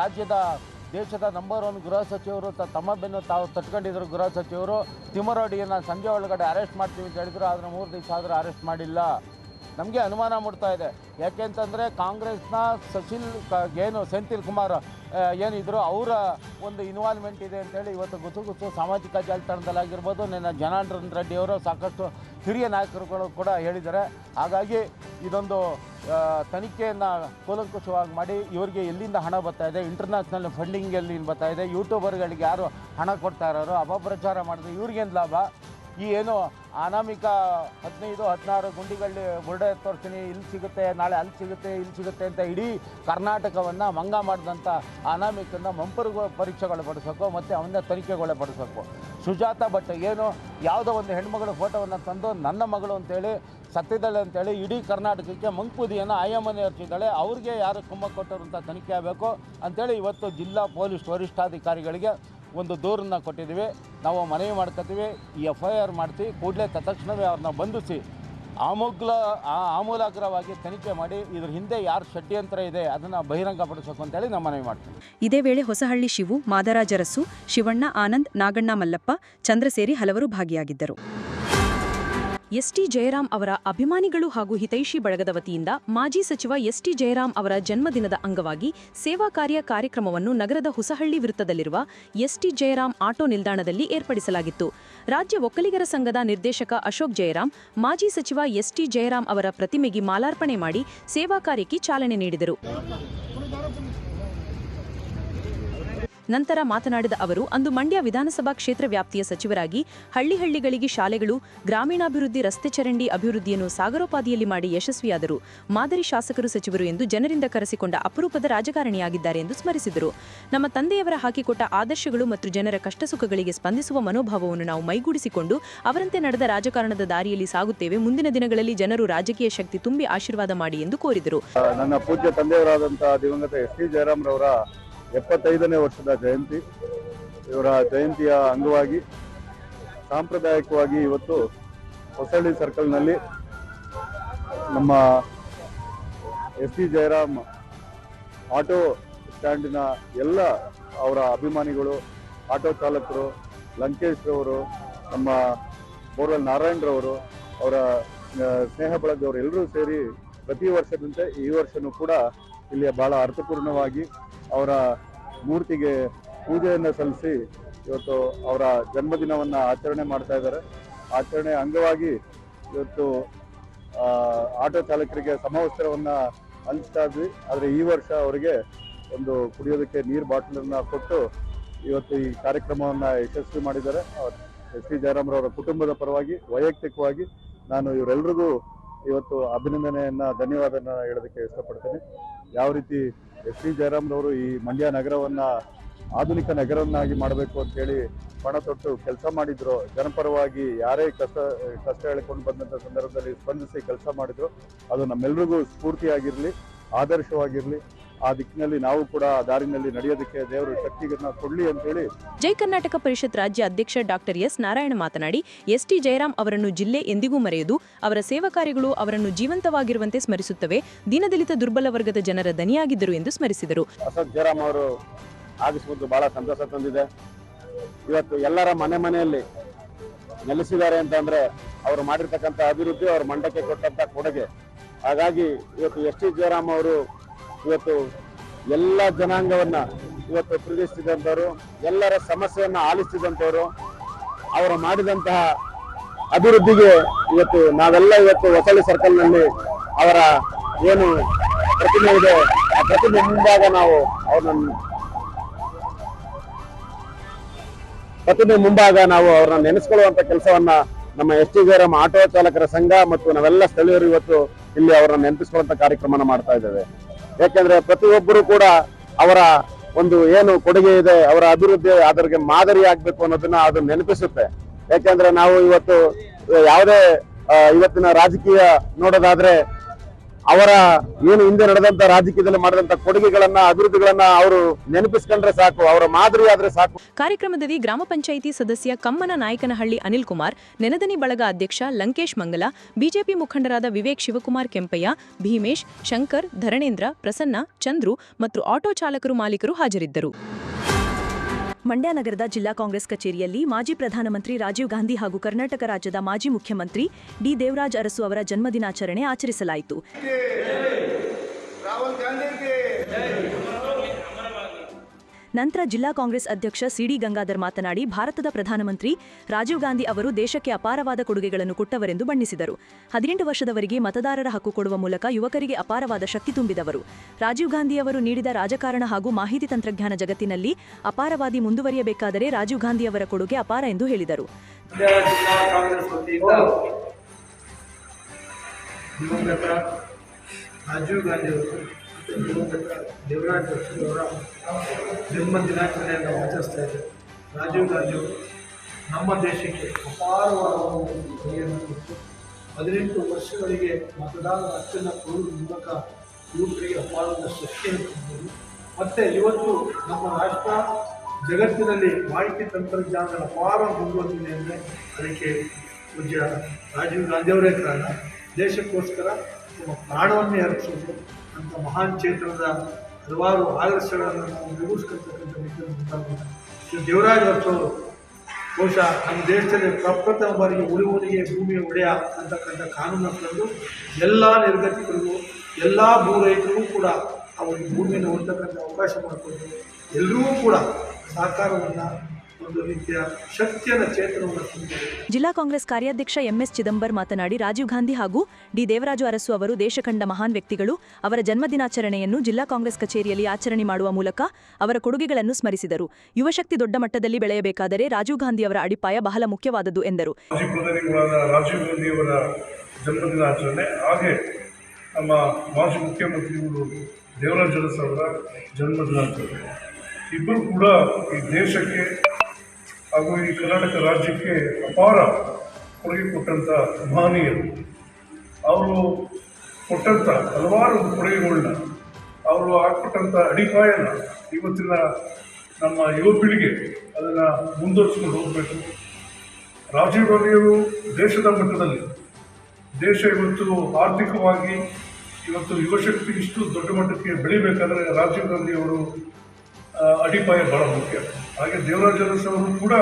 ರಾಜ್ಯದ ದೇಶದ ನಂಬರ್ ಒನ್ ಗೃಹ ಸಚಿವರು ತಮ್ಮ ಬೆನ್ನು ತಾವು ತಟ್ಕೊಂಡಿದ್ರು ಗೃಹ ಸಚಿವರು. ತಿಮರೋಡಿಯನ್ನು ಸಂಜೆ ಒಳಗಡೆ ಅರೆಸ್ಟ್ ಮಾಡ್ತೀವಿ ಅಂತ ಹೇಳಿದ್ರು. ಆದರೆ ಮೂರು ದಿವಸ ಆದರೂ ಅರೆಸ್ಟ್ ಮಾಡಿಲ್ಲ. ನಮಗೆ ಅನುಮಾನ ಮೂಡ್ತಾ ಇದೆ. ಯಾಕೆಂತಂದರೆ ಕಾಂಗ್ರೆಸ್ನ ಸಚಿಲ್ ಏನು ಸೆಂಥಿಲ್ ಕುಮಾರ್ ಏನಿದ್ರು ಅವರ ಒಂದು ಇನ್ವಾಲ್ವ್ಮೆಂಟ್ ಇದೆ ಅಂತೇಳಿ ಇವತ್ತು ಗುಸುಗುಸು ಸಾಮಾಜಿಕ ಜಾಲತಾಣದಲ್ಲಾಗಿರ್ಬೋದು ನಿನ್ನ ಜನಾರ್ದನ್ ರೆಡ್ಡಿ ಅವರು ಸಾಕಷ್ಟು ಹಿರಿಯ ನಾಯಕರುಗಳು ಕೂಡ ಹೇಳಿದ್ದಾರೆ. ಹಾಗಾಗಿ ಇದೊಂದು ತನಿಖೆಯನ್ನು ಕೂಲಂಕುಷವಾಗಿ ಮಾಡಿ ಇವರಿಗೆ ಎಲ್ಲಿಂದ ಹಣ ಬರ್ತಾ ಇದೆ ಇಂಟರ್ನ್ಯಾಷನಲ್ ಫಂಡಿಂಗ್ ಎಲ್ಲಿಂದ ಬರ್ತಾ ಇದೆ ಯೂಟ್ಯೂಬರ್ಗಳಿಗೆ ಯಾರು ಹಣ ಕೊಡ್ತಾ ಇರೋರು ಅಪಪ್ರಚಾರ ಮಾಡಿದ್ರೆ ಇವ್ರಿಗೇನು ಲಾಭ? ಈ ಏನು ಅನಾಮಿಕ ಹದಿನೈದು, ಹದಿನಾರು ಗುಂಡಿಗಳಲ್ಲಿ ಬುರ್ಡೆ ತೋರಿಸ್ತೀನಿ. ಇಲ್ಲಿ ಸಿಗುತ್ತೆ, ನಾಳೆ ಅಲ್ಲಿ ಸಿಗುತ್ತೆ, ಇಲ್ಲಿ ಸಿಗುತ್ತೆ ಅಂತ ಇಡೀ ಕರ್ನಾಟಕವನ್ನು ಮಂಗ ಮಾಡಿದಂಥ ಅನಾಮಿಕನ್ನು ಮಂಪರು ಪರೀಕ್ಷೆಗಳು ಪಡಿಸಬೇಕು ಮತ್ತು ಅವನ್ನ ತನಿಖೆಗಳು ಪಡಿಸಬೇಕು ಸುಜಾತ ಭಟ್ ಏನು ಯಾವುದೋ ಒಂದು ಹೆಣ್ಮಗಳ ಫೋಟೋವನ್ನು ತಂದು ನನ್ನ ಮಗಳು ಅಂತೇಳಿ, ಸತ್ತಿದ್ದಾಳೆ ಅಂತೇಳಿ ಇಡೀ ಕರ್ನಾಟಕಕ್ಕೆ ಮಂಕುದಿಯನ್ನು ಆಯಮ್ಮನೆ ಹಚ್ಚಿದ್ದಾಳೆ. ಅವ್ರಿಗೆ ಯಾರು ಕುಮ್ಮ ಕೊಟ್ಟರು ಅಂತ ತನಿಖೆ ಆಗಬೇಕು ಅಂತೇಳಿ ಇವತ್ತು ಜಿಲ್ಲಾ ಪೊಲೀಸ್ ವರಿಷ್ಠಾಧಿಕಾರಿಗಳಿಗೆ ಒಂದು ದೂರನ್ನ ಕೊಟ್ಟಿದ್ದೀವಿ. ನಾವು ಮನವಿ ಮಾಡ್ಕೊತೀವಿ. ಈ ಎಫ್ ಐ ಆರ್ ಮಾಡ್ತೀವಿ ಕೂಡಲೇ ತತ್ಕ್ಷಣವೇ ಅವ್ರನ್ನ ಬಂಧಿಸಿ ಆಮೂಲ ಆಮೂಲಾಗ್ರವಾಗಿ ತನಿಖೆ ಮಾಡಿ, ಇದ್ರ ಹಿಂದೆ ಯಾರು ಷಡ್ಯಂತ್ರ ಇದೆ, ಅದನ್ನು ಬಹಿರಂಗಪಡಿಸಬೇಕು ಅಂತೇಳಿ ನಾವು ಮನವಿ ಮಾಡ್ತೀವಿ. ಇದೇ ವೇಳೆ ಹೊಸಹಳ್ಳಿ ಶಿವು ಮಾದರಾಜ ರಸ್ಸು ಶಿವಣ್ಣ, ಆನಂದ್, ನಾಗಣ್ಣ ಮಲ್ಲಪ್ಪ ಚಂದ್ರ ಸೇರಿ ಹಲವರು ಭಾಗಿಯಾಗಿದ್ದರು. ಎಸ್ಟಿ ಜಯರಾಮ್ ಅವರ ಅಭಿಮಾನಿಗಳು ಹಾಗೂ ಹಿತೈಷಿ ಬಳಗದ ವತಿಯಿಂದ ಮಾಜಿ ಸಚಿವ ಎಸ್ಟಿ ಜಯರಾಮ್ ಅವರ ಜನ್ಮದಿನದ ಅಂಗವಾಗಿ ಸೇವಾ ಕಾರ್ಯ ಕಾರ್ಯಕ್ರಮವನ್ನು ನಗರದ ಹುಸಹಳ್ಳಿ ವೃತ್ತದಲ್ಲಿರುವ ಎಸ್ಟಿ ಜಯರಾಮ್ ಆಟೋ ನಿಲ್ದಾಣದಲ್ಲಿ ಏರ್ಪಡಿಸಲಾಗಿತ್ತು. ರಾಜ್ಯ ಒಕ್ಕಲಿಗರ ಸಂಘದ ನಿರ್ದೇಶಕ ಅಶೋಕ್ ಜಯರಾಮ್, ಮಾಜಿ ಸಚಿವ ಎಸ್ಟಿ ಜಯರಾಮ್ ಅವರ ಪ್ರತಿಮೆಗೆ ಮಾಲಾರ್ಪಣೆ ಮಾಡಿ ಸೇವಾ ಕಾರ್ಯಕ್ಕೆ ಚಾಲನೆ ನೀಡಿದರು. ನಂತರ ಮಾತನಾಡಿದ ಅವರು, ಅಂದು ಮಂಡ್ಯ ವಿಧಾನಸಭಾ ಕ್ಷೇತ್ರ ವ್ಯಾಪ್ತಿಯ ಸಚಿವರಾಗಿ ಹಳ್ಳಿ ಹಳ್ಳಿಗಳಿಗೆ ಶಾಲೆಗಳು, ಗ್ರಾಮೀಣಾಭಿವೃದ್ಧಿ ರಸ್ತೆ ಚರಂಡಿ ಅಭಿವೃದ್ಧಿಯನ್ನು ಸಾಗರೋಪಾದಿಯಲ್ಲಿ ಮಾಡಿ ಯಶಸ್ವಿಯಾದರು. ಮಾದರಿ ಶಾಸಕರು ಸಚಿವರು ಎಂದು ಜನರಿಂದ ಕರೆಸಿಕೊಂಡ ಅಪರೂಪದ ರಾಜಕಾರಣಿಯಾಗಿದ್ದಾರೆ ಎಂದು ಸ್ಮರಿಸಿದರು. ನಮ್ಮ ತಂದೆಯವರ ಹಾಕಿಕೊಟ್ಟ ಆದರ್ಶಗಳು ಮತ್ತು ಜನರ ಕಷ್ಟ ಸುಖಗಳಿಗೆ ಸ್ಪಂದಿಸುವ ಮನೋಭಾವವನ್ನು ನಾವು ಮೈಗೂಡಿಸಿಕೊಂಡು, ಅವರಂತೆ ನಡೆದ ರಾಜಕಾರಣದ ದಾರಿಯಲ್ಲಿ ಸಾಗುತ್ತೇವೆ. ಮುಂದಿನ ದಿನಗಳಲ್ಲಿ ಜನರು ರಾಜಕೀಯ ಶಕ್ತಿ ತುಂಬಿ ಆಶೀರ್ವಾದ ಮಾಡಿ ಎಂದು ಕೋರಿದರು. ನನ್ನ ಪೂಜ್ಯ ತಂದೆಯವರಾದಂತಹ ದಿವಂಗತ ಎಸ್ ಟಿ ಜಯರಾಮ್ರವರ ಎಪ್ಪತ್ತೈದನೇ ವರ್ಷದ ಜಯಂತಿ. ಇವರ ಜಯಂತಿಯ ಅಂಗವಾಗಿ, ಸಾಂಪ್ರದಾಯಿಕವಾಗಿ ಇವತ್ತು ಹೊಸಳ್ಳಿ ಸರ್ಕಲ್ನಲ್ಲಿ ನಮ್ಮ ಎಸ್ ಟಿ ಜಯರಾಮ್ ಆಟೋ ಸ್ಟ್ಯಾಂಡಿನ ಎಲ್ಲ ಅವರ ಅಭಿಮಾನಿಗಳು, ಆಟೋ ಚಾಲಕರು, ಲಂಕೇಶ್ ಅವರು, ನಮ್ಮ ಬೋರ್ವೆಲ್ ನಾರಾಯಣರವರು ಅವರ ಸ್ನೇಹ ಬಳಗದವರು ಎಲ್ಲರೂ ಸೇರಿ ಪ್ರತಿ ವರ್ಷದಂತೆ ಈ ವರ್ಷನೂ ಕೂಡ ಇಲ್ಲಿ ಬಹಳ ಅರ್ಥಪೂರ್ಣವಾಗಿ ಅವರ ಮೂರ್ತಿಗೆ ಪೂಜೆಯನ್ನು ಸಲ್ಲಿಸಿ ಇವತ್ತು ಅವರ ಜನ್ಮದಿನವನ್ನು ಆಚರಣೆ ಮಾಡ್ತಾ ಇದ್ದಾರೆ. ಆಚರಣೆ ಅಂಗವಾಗಿ ಇವತ್ತು ಆಟೋ ಚಾಲಕರಿಗೆ ಸಮವಸ್ತ್ರವನ್ನ ಹಂಚ್ತಾ ಇದ್ವಿ. ಆದರೆ ಈ ವರ್ಷ ಅವರಿಗೆ ಒಂದು ಕುಡಿಯೋದಕ್ಕೆ ನೀರು ಬಾಟ್ಲನ್ನು ಕೊಟ್ಟು ಇವತ್ತು ಈ ಕಾರ್ಯಕ್ರಮವನ್ನ ಯಶಸ್ವಿ ಮಾಡಿದ್ದಾರೆ. ಎಸ್ ಟಿ ಜಯರಾಮ್ರವರ ಕುಟುಂಬದ ಪರವಾಗಿ, ವೈಯಕ್ತಿಕವಾಗಿ ನಾನು ಇವರೆಲ್ಲರಿಗೂ ಇವತ್ತು ಅಭಿನಂದನೆಯನ್ನ, ಧನ್ಯವಾದನ ಹೇಳೋದಕ್ಕೆ ಇಷ್ಟಪಡ್ತೇನೆ. ಯಾವ ರೀತಿ ಎಸ್ ಟಿ ಜಯರಾಮ್ರವರು ಈ ಮಂಡ್ಯ ನಗರವನ್ನ, ಆಧುನಿಕ ನಗರವನ್ನಾಗಿ ಮಾಡಬೇಕು ಅಂತ ಹೇಳಿ ಪಣ ತೊಟ್ಟು ಕೆಲಸ ಮಾಡಿದ್ರು, ಜನಪರವಾಗಿ ಯಾರೇ ಕಷ್ಟ ಕಷ್ಟ ಹೇಳಿಕೊಂಡು ಬಂದಂತ ಸಂದರ್ಭದಲ್ಲಿ ಸ್ಪಂದಿಸಿ ಕೆಲಸ ಮಾಡಿದ್ರು, ಅದು ನಮ್ಮೆಲ್ರಿಗೂ ಸ್ಫೂರ್ತಿಯಾಗಿರ್ಲಿ, ಆದರ್ಶವಾಗಿರ್ಲಿ. ಆ ದಿಕ್ಕಿನಲ್ಲಿ ನಾವು ಕೂಡ ದಾರಿನಲ್ಲಿ ನಡೆಯೋದಕ್ಕೆ ದೇವರು ಶಕ್ತಿಗಳನ್ನ ಕೊಡ್ಲಿ ಅಂತೇಳಿ ಜೈ ಕರ್ನಾಟಕ ಪರಿಷತ್ ರಾಜ್ಯ ಅಧ್ಯಕ್ಷ ಡಾಕ್ಟರ್ ಎಸ್ ನಾರಾಯಣ ಮಾತನಾಡಿ ಎಸ್ ಟಿ ಜಯರಾಮ್ ಅವರನ್ನು ಜಿಲ್ಲೆ ಎಂದಿಗೂ ಮರೆಯದು. ಅವರ ಸೇವಾ ಕಾರ್ಯಗಳು ಅವರನ್ನು ಜೀವಂತವಾಗಿರುವಂತೆ ಸ್ಮರಿಸುತ್ತವೆ. ದೀನದಲಿತ ದುರ್ಬಲ ವರ್ಗದ ಜನರ ದನಿಯಾಗಿದ್ದರು ಎಂದು ಸ್ಮರಿಸಿದರು. ಅಶೋಕ್ ಜಯರಾಮ್ ಅವರು ಆಗಿಸುವುದು ಬಹಳ ಸಂತಸ ತಂದಿದೆ. ಇವತ್ತು ಎಲ್ಲರ ಮನೆ ಮನೆಯಲ್ಲಿ ನೆಲೆಸಿದ್ದಾರೆ ಅಂತಂದ್ರೆ ಅವರು ಮಾಡಿರ್ತಕ್ಕಂಥ ಅಭಿವೃದ್ಧಿ ಅವ್ರ ಮಂಡಕ್ಕೆ ಕೊಟ್ಟಂತ ಕೊಡುಗೆ. ಹಾಗಾಗಿ ಇವತ್ತು ಎಸ್ ಟಿ ಜಯರಾಮ್ ಅವರು ಇವತ್ತು ಎಲ್ಲ ಜನಾಂಗವನ್ನ ಇವತ್ತು ಪ್ರೀತಿಸಿದಂಥವ್ರು ಎಲ್ಲರ ಸಮಸ್ಯೆಯನ್ನು ಆಲಿಸಿದಂಥವ್ರು, ಅವರು ಮಾಡಿದಂತಹ ಅಭಿವೃದ್ಧಿಗೆ ಇವತ್ತು ನಾವೆಲ್ಲ ಇವತ್ತು ಹೊಸಳ್ಳಿ ಸರ್ಕಲ್ನಲ್ಲಿ ಅವರ ಏನು ಪ್ರತಿಮೆ ಇದೆ, ಆ ಪ್ರತಿಮೆ ಮುಂದಾಗ ನಾವು ಅವ್ರನ್ನ ಪ್ರತಿಮೆ ಮುಂಭಾಗ ನಾವು ಅವ್ರನ್ನ ನೆನೆಸ್ಕೊಳ್ಳುವಂತ ಕೆಲಸವನ್ನ ನಮ್ಮ ಎಸ್ ಟಿ ಜಯರಾಮ್ ಆಟೋ ಚಾಲಕರ ಸಂಘ ಮತ್ತು ನಾವೆಲ್ಲ ಸ್ಥಳೀಯರು ಇವತ್ತು ಇಲ್ಲಿ ಅವರನ್ನ ನೆನಪಿಸಿಕೊಳ್ಳುವಂತ ಕಾರ್ಯಕ್ರಮನ ಮಾಡ್ತಾ ಇದ್ದೇವೆ. ಯಾಕೆಂದ್ರೆ ಪ್ರತಿಯೊಬ್ಬರು ಕೂಡ ಅವರ ಒಂದು ಏನು ಕೊಡುಗೆ ಇದೆ, ಅವರ ಅಭಿವೃದ್ಧಿ ಅದರಿಗೆ ಮಾದರಿ ಆಗ್ಬೇಕು ಅನ್ನೋದನ್ನ ಅದು ನೆನಪಿಸುತ್ತೆ. ಯಾಕೆಂದ್ರೆ ನಾವು ಇವತ್ತು ಯಾವುದೇ ಇವತ್ತಿನ ರಾಜಕೀಯ ನೋಡೋದಾದ್ರೆ ಅವರ ಏನು ಹಿಂದೆ ನಡೆದಂತ ರಾಜಕೀಯದಲ್ಲಿ ಮಾಡಿದಂತ ಕೊಡುಗೆಗಳನ್ನ, ಅಭಿವೃದ್ಧಿಗಳನ್ನ ಅವರು ನೆನಪಿಸ್ಕೊಂಡ್ರೆ ಸಾಕು, ಅವರ ಮಾದರಿ ಆದ್ರೆ ಸಾಕು. ಕಾರ್ಯಕ್ರಮದಲ್ಲಿ ಗ್ರಾಮ ಪಂಚಾಯಿತಿ ಸದಸ್ಯ ಕಮ್ಮನ ನಾಯಕನಹಳ್ಳಿ ಅನಿಲ್ ಕುಮಾರ್ ನೆನದನಿ ಬಳಗ ಅಧ್ಯಕ್ಷ ಲಂಕೇಶ್ ಮಂಗಲ, ಬಿಜೆಪಿ ಮುಖಂಡರಾದ ವಿವೇಕ್ ಶಿವಕುಮಾರ್ ಕೆಂಪಯ್ಯ, ಭೀಮೇಶ್, ಶಂಕರ್, ಧರಣೇಂದ್ರ, ಪ್ರಸನ್ನ, ಚಂದ್ರು ಮತ್ತು ಆಟೋ ಚಾಲಕರು ಮಾಲೀಕರು ಹಾಜರಿದ್ದರು. ಮಂಡ್ಯ ನಗರದ ಜಿಲ್ಲಾ ಕಾಂಗ್ರೆಸ್ ಕಚೇರಿಯಲ್ಲಿ ಮಾಜಿ ಪ್ರಧಾನಮಂತ್ರಿ ರಾಜೀವ್ ಗಾಂಧಿ ಹಾಗೂ ಕರ್ನಾಟಕ ರಾಜ್ಯದ ಮಾಜಿ ಮುಖ್ಯಮಂತ್ರಿ ಡಿ ದೇವರಾಜ್ ಅರಸು ಅವರ ಜನ್ಮದಿನಾಚರಣೆ ಆಚರಿಸಲಾಯಿತು. ನಂತರ ಜಿಲ್ಲಾ ಕಾಂಗ್ರೆಸ್ ಅಧ್ಯಕ್ಷ ಸಿಡಿ ಗಂಗಾಧರ್ ಮಾತನಾಡಿ, ಭಾರತದ ಪ್ರಧಾನಮಂತ್ರಿ ರಾಜೀವ್ ಗಾಂಧಿ ಅವರು ದೇಶಕ್ಕೆ ಅಪಾರವಾದ ಕೊಡುಗೆಗಳನ್ನು ಕೊಟ್ಟವರೆಂದು ಬಣ್ಣಿಸಿದರು. ಹದಿನೆಂಟು ವರ್ಷದವರೆಗೆ ಮತದಾರರ ಹಕ್ಕು ಕೊಡುವ ಮೂಲಕ ಯುವಕರಿಗೆ ಅಪಾರವಾದ ಶಕ್ತಿ ತುಂಬಿದವರು. ರಾಜೀವ್ ಗಾಂಧಿ ಅವರು ನೀಡಿದ ರಾಜಕಾರಣ ಹಾಗೂ ಮಾಹಿತಿ ತಂತ್ರಜ್ಞಾನ ಜಗತ್ತಿನಲ್ಲಿ ಅಪಾರವಾದಿ ಮುಂದುವರಿಯಬೇಕಾದರೆ ರಾಜೀವ್ ಗಾಂಧಿಯವರ ಕೊಡುಗೆ ಅಪಾರ ಎಂದು ಹೇಳಿದರು. ರಾಜೀವ್ ಗಾಂಧಿ ಅವರು ದೇವರಾಜ್ ಅವರ ಜನ್ಮ ದಿನಾಚರಣೆಯನ್ನು ಆಚರಿಸ್ತಾ ಇದ್ದೇವೆ. ರಾಜೀವ್ ಗಾಂಧಿ ನಮ್ಮ ದೇಶಕ್ಕೆ ಅಪಾರವಾದ ಒಂದು ಕೊಡುಗೆಯನ್ನು ಕೊಟ್ಟು ಹದಿನೆಂಟು ವರ್ಷಗಳಿಗೆ ಮತದಾನದ ಹಕ್ಕನ್ನು ಕೊಡುವ ಮೂಲಕ ಯುವಕರಿಗೆ ಅಪಾರವಾದ ಶಕ್ತಿಯನ್ನು ಕೊಟ್ಟಿದ್ದರು. ಮತ್ತು ಇವತ್ತು ನಮ್ಮ ರಾಷ್ಟ್ರ ಜಗತ್ತಿನಲ್ಲಿ ಮಾಹಿತಿ ತಂತ್ರಜ್ಞಾನದ ಅಪಾರ ಮುಂದುವರಿದಿದೆ ಅಂದರೆ ಅದಕ್ಕೆ ಪೂಜ್ಯ ರಾಜೀವ್ ಗಾಂಧಿಯವರೇ ಕಾರಣ. ದೇಶಕ್ಕೋಸ್ಕರ ತಮ್ಮ ಪ್ರಾಣವನ್ನೇ ಅರ್ಪಿಸೋದು ಅಂತ ಮಹಾನ್ ಕ್ಷೇತ್ರದ ಹಲವಾರು ಆದರ್ಶಗಳನ್ನು ನಾವು ನಿರ್ವಹಿಸ್ಕೊಳ್ತಕ್ಕಂಥ ವ್ಯಕ್ತಿ ದೇವರಾಜ್ ಅರಸವರು ಬಹುಶಃ ನಮ್ಮ ದೇಶದಲ್ಲಿ ಪ್ರಪ್ರಥಮ ಬಾರಿಗೆ ಉಳಿವನಿಗೆ ಭೂಮಿಯ ಒಡೆಯ ಅಂತಕ್ಕಂಥ ಕಾನೂನು ತಂದು ಎಲ್ಲ ನಿರ್ಗತಿಗಳಿಗೂ, ಎಲ್ಲ ಭೂ ರೈತರಿಗೂ ಕೂಡ ಅವರಿಗೆ ಭೂಮಿಯನ್ನು ಹೊಂದಕ್ಕಂಥ ಅವಕಾಶ ಮಾಡಿಕೊಂಡು ಎಲ್ಲರೂ ಕೂಡ ಸಹಕಾರವನ್ನು ಒಂದು ರೀತಿಯ ಶಕ್ತಿಯನ್ನು ಚೇತನವನ್ನು ತುಂಬಿದ್ದಾರೆ ಜಿಲ್ಲಾ ಕಾಂಗ್ರೆಸ್ ಕಾರ್ಯಾಧ್ಯಕ್ಷ ಎಂಎಸ್ ಚಿದಂಬರ್ ಮಾತನಾಡಿ ರಾಜೀವ್ ಗಾಂಧಿ ಹಾಗೂ ಡಿ ದೇವರಾಜು ಅರಸು ಅವರು ದೇಶ ಕಂಡ ಮಹಾನ್ ವ್ಯಕ್ತಿಗಳು. ಅವರ ಜನ್ಮದಿನಾಚರಣೆಯನ್ನು ಜಿಲ್ಲಾ ಕಾಂಗ್ರೆಸ್ ಕಚೇರಿಯಲ್ಲಿ ಆಚರಣೆ ಮಾಡುವ ಮೂಲಕ ಅವರ ಕೊಡುಗೆಗಳನ್ನು ಸ್ಮರಿಸಿದರು. ಯುವಶಕ್ತಿ ದೊಡ್ಡ ಮಟ್ಟದಲ್ಲಿ ಬೆಳೆಯಬೇಕಾದರೆ ರಾಜೀವ್ ಗಾಂಧಿ ಅವರ ಅಡಿಪಾಯ ಬಹಳ ಮುಖ್ಯವಾದದ್ದು ಎಂದರು. ಮಾಜಿ ಪ್ರಧಾನಿಗಳಾದ ರಾಜೀವ್ ಗಾಂಧಿಯವರ ಜನ್ಮದಿನಾಚರಣೆ ಹಾಗೆ ನಮ್ಮ ಮಾಜಿ ಮುಖ್ಯಮಂತ್ರಿಗಳು ದೇವರಾಜ್ ಅರಸ್ ಅವರ ಜನ್ಮದಿನಾಚರಣೆ. ಇಬ್ಬರು ಕೂಡ ಈ ದೇಶಕ್ಕೆ ಹಾಗೂ ಈ ಕರ್ನಾಟಕ ರಾಜ್ಯಕ್ಕೆ ಅಪಾರ ಕೊಡುಗೆ ಕೊಟ್ಟಂಥ ಮಹನೀಯರು. ಅವರು ಕೊಟ್ಟಂಥ ಹಲವಾರು ಕೊಡುಗೆಗಳನ್ನ ಅವರು ಹಾಕ್ಕೊಟ್ಟಂಥ ಅಡಿಪಾಯನ ಇವತ್ತಿನ ನಮ್ಮ ಯುವ ಪೀಳಿಗೆ ಅದನ್ನು ಮುಂದುವರಿಸ್ಕೊಂಡು ಹೋಗಬೇಕು. ರಾಜೀವ್ ಗಾಂಧಿಯವರು ದೇಶದ ಮಟ್ಟದಲ್ಲಿ, ದೇಶ ಇವತ್ತು ಆರ್ಥಿಕವಾಗಿ, ಇವತ್ತು ಯುವಶಕ್ತಿ ಇಷ್ಟು ದೊಡ್ಡ ಮಟ್ಟಕ್ಕೆ ಬೆಳಿಬೇಕಾದ್ರೆ ರಾಜೀವ್ ಗಾಂಧಿಯವರು ಅಡಿಪಾಯ ಬಹಳ ಮುಖ್ಯ. ಹಾಗೆ ದೇವರಾಜ ಅರಸು ಅವರು ಕೂಡ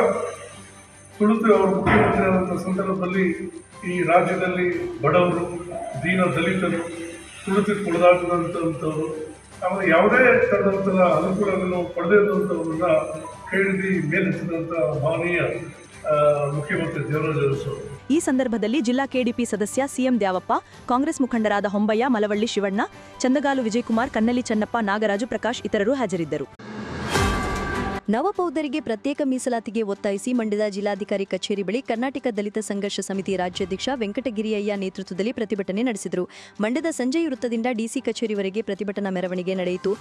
ತುಳಿದು ಅವರು ಮುಖ್ಯಮಂತ್ರಿ ಆದಂಥ ಸಂದರ್ಭದಲ್ಲಿ ಈ ರಾಜ್ಯದಲ್ಲಿ ಬಡವರು, ದೀನ ದಲಿತರು, ತುಳಿತು ಕುಳಿದಾಟದಂಥವರು ಆಮೇಲೆ ಯಾವುದೇ ಥರದಂತಹ ಅನುಕೂಲಗಳನ್ನು ಪಡೆದಿರುವಂಥವ್ರನ್ನ ಕೇಳಿದಿ ಮೇಲೆತ್ತಿದಂಥ ಮಾನೀಯ ಮುಖ್ಯಮಂತ್ರಿ ದೇವರಾಜ ಅರಸು ಅವರು. ಈ ಸಂದರ್ಭದಲ್ಲಿ ಜಿಲ್ಲಾ ಕೆಡಿಪಿ ಸದಸ್ಯ ಸಿಎಂ ದ್ಯಾವಪ್ಪ, ಕಾಂಗ್ರೆಸ್ ಮುಖಂಡರಾದ ಹೊಂಬಯ್ಯ, ಮಲವಳ್ಳಿ ಶಿವಣ್ಣ, ಚಂದಗಾಲು ವಿಜಯಕುಮಾರ್ ಕನ್ನಲಿ ಚನ್ನಪ್ಪ, ನಾಗರಾಜು ಪ್ರಕಾಶ್ ಇತರರು ಹಾಜರಿದ್ದರು. ನವಬೌದ್ಧರಿಗೆ ಪ್ರತ್ಯೇಕ ಮೀಸಲಾತಿಗೆ ಒತ್ತಾಯಿಸಿ ಮಂಡ್ಯದ ಜಿಲ್ಲಾಧಿಕಾರಿ ಕಚೇರಿ ಬಳಿ ಕರ್ನಾಟಕ ದಲಿತ ಸಂಘರ್ಷ ಸಮಿತಿ ರಾಜ್ಯಾಧ್ಯಕ್ಷ ವೆಂಕಟಗಿರಿಯಯ್ಯ ನೇತೃತ್ವದಲ್ಲಿ ಪ್ರತಿಭಟನೆ ನಡೆಸಿದರು. ಮಂಡ್ಯದ ಸಂಜಯ್ ವೃತ್ತದಿಂದ ಡಿಸಿ ಕಚೇರಿವರೆಗೆ ಪ್ರತಿಭಟನಾ ಮೆರವಣಿಗೆ ನಡೆಯಿತು.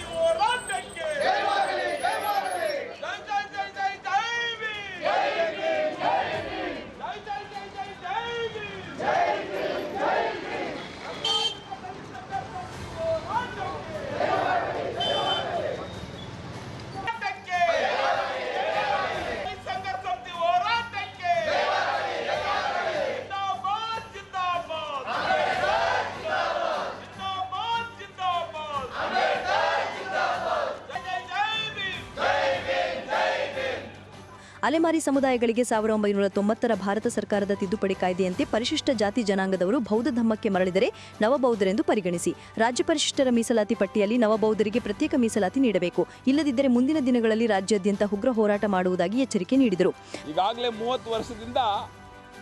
ಅಲೆಮಾರಿ ಸಮುದಾಯಗಳಿಗೆ ಸಾವಿರದ ಒಂಬೈನೂರ ತೊಂಬತ್ತರ ಭಾರತ ಸರ್ಕಾರದ ತಿದ್ದುಪಡಿ ಕಾಯ್ದೆಯಂತೆ ಪರಿಶಿಷ್ಟ ಜಾತಿ ಜನಾಂಗದವರು ಬೌದ್ಧ ಧಮ್ಮಕ್ಕೆ ಮರಳಿದರೆ ನವಬೌದ್ಧರೆಂದು ಪರಿಗಣಿಸಿ. ರಾಜ್ಯ ಪರಿಶಿಷ್ಟರ ಮೀಸಲಾತಿ ಪಟ್ಟಿಯಲ್ಲಿ ನವಬೌದ್ಧರಿಗೆ ಪ್ರತ್ಯೇಕ ಮೀಸಲಾತಿ ನೀಡಬೇಕು. ಇಲ್ಲದಿದ್ದರೆ ಮುಂದಿನ ದಿನಗಳಲ್ಲಿ ರಾಜ್ಯಾದ್ಯಂತ ಉಗ್ರ ಹೋರಾಟ ಮಾಡುವುದಾಗಿ ಎಚ್ಚರಿಕೆ ನೀಡಿದರು. ಈಗಾಗಲೇ ಮೂವತ್ತು ವರ್ಷದಿಂದ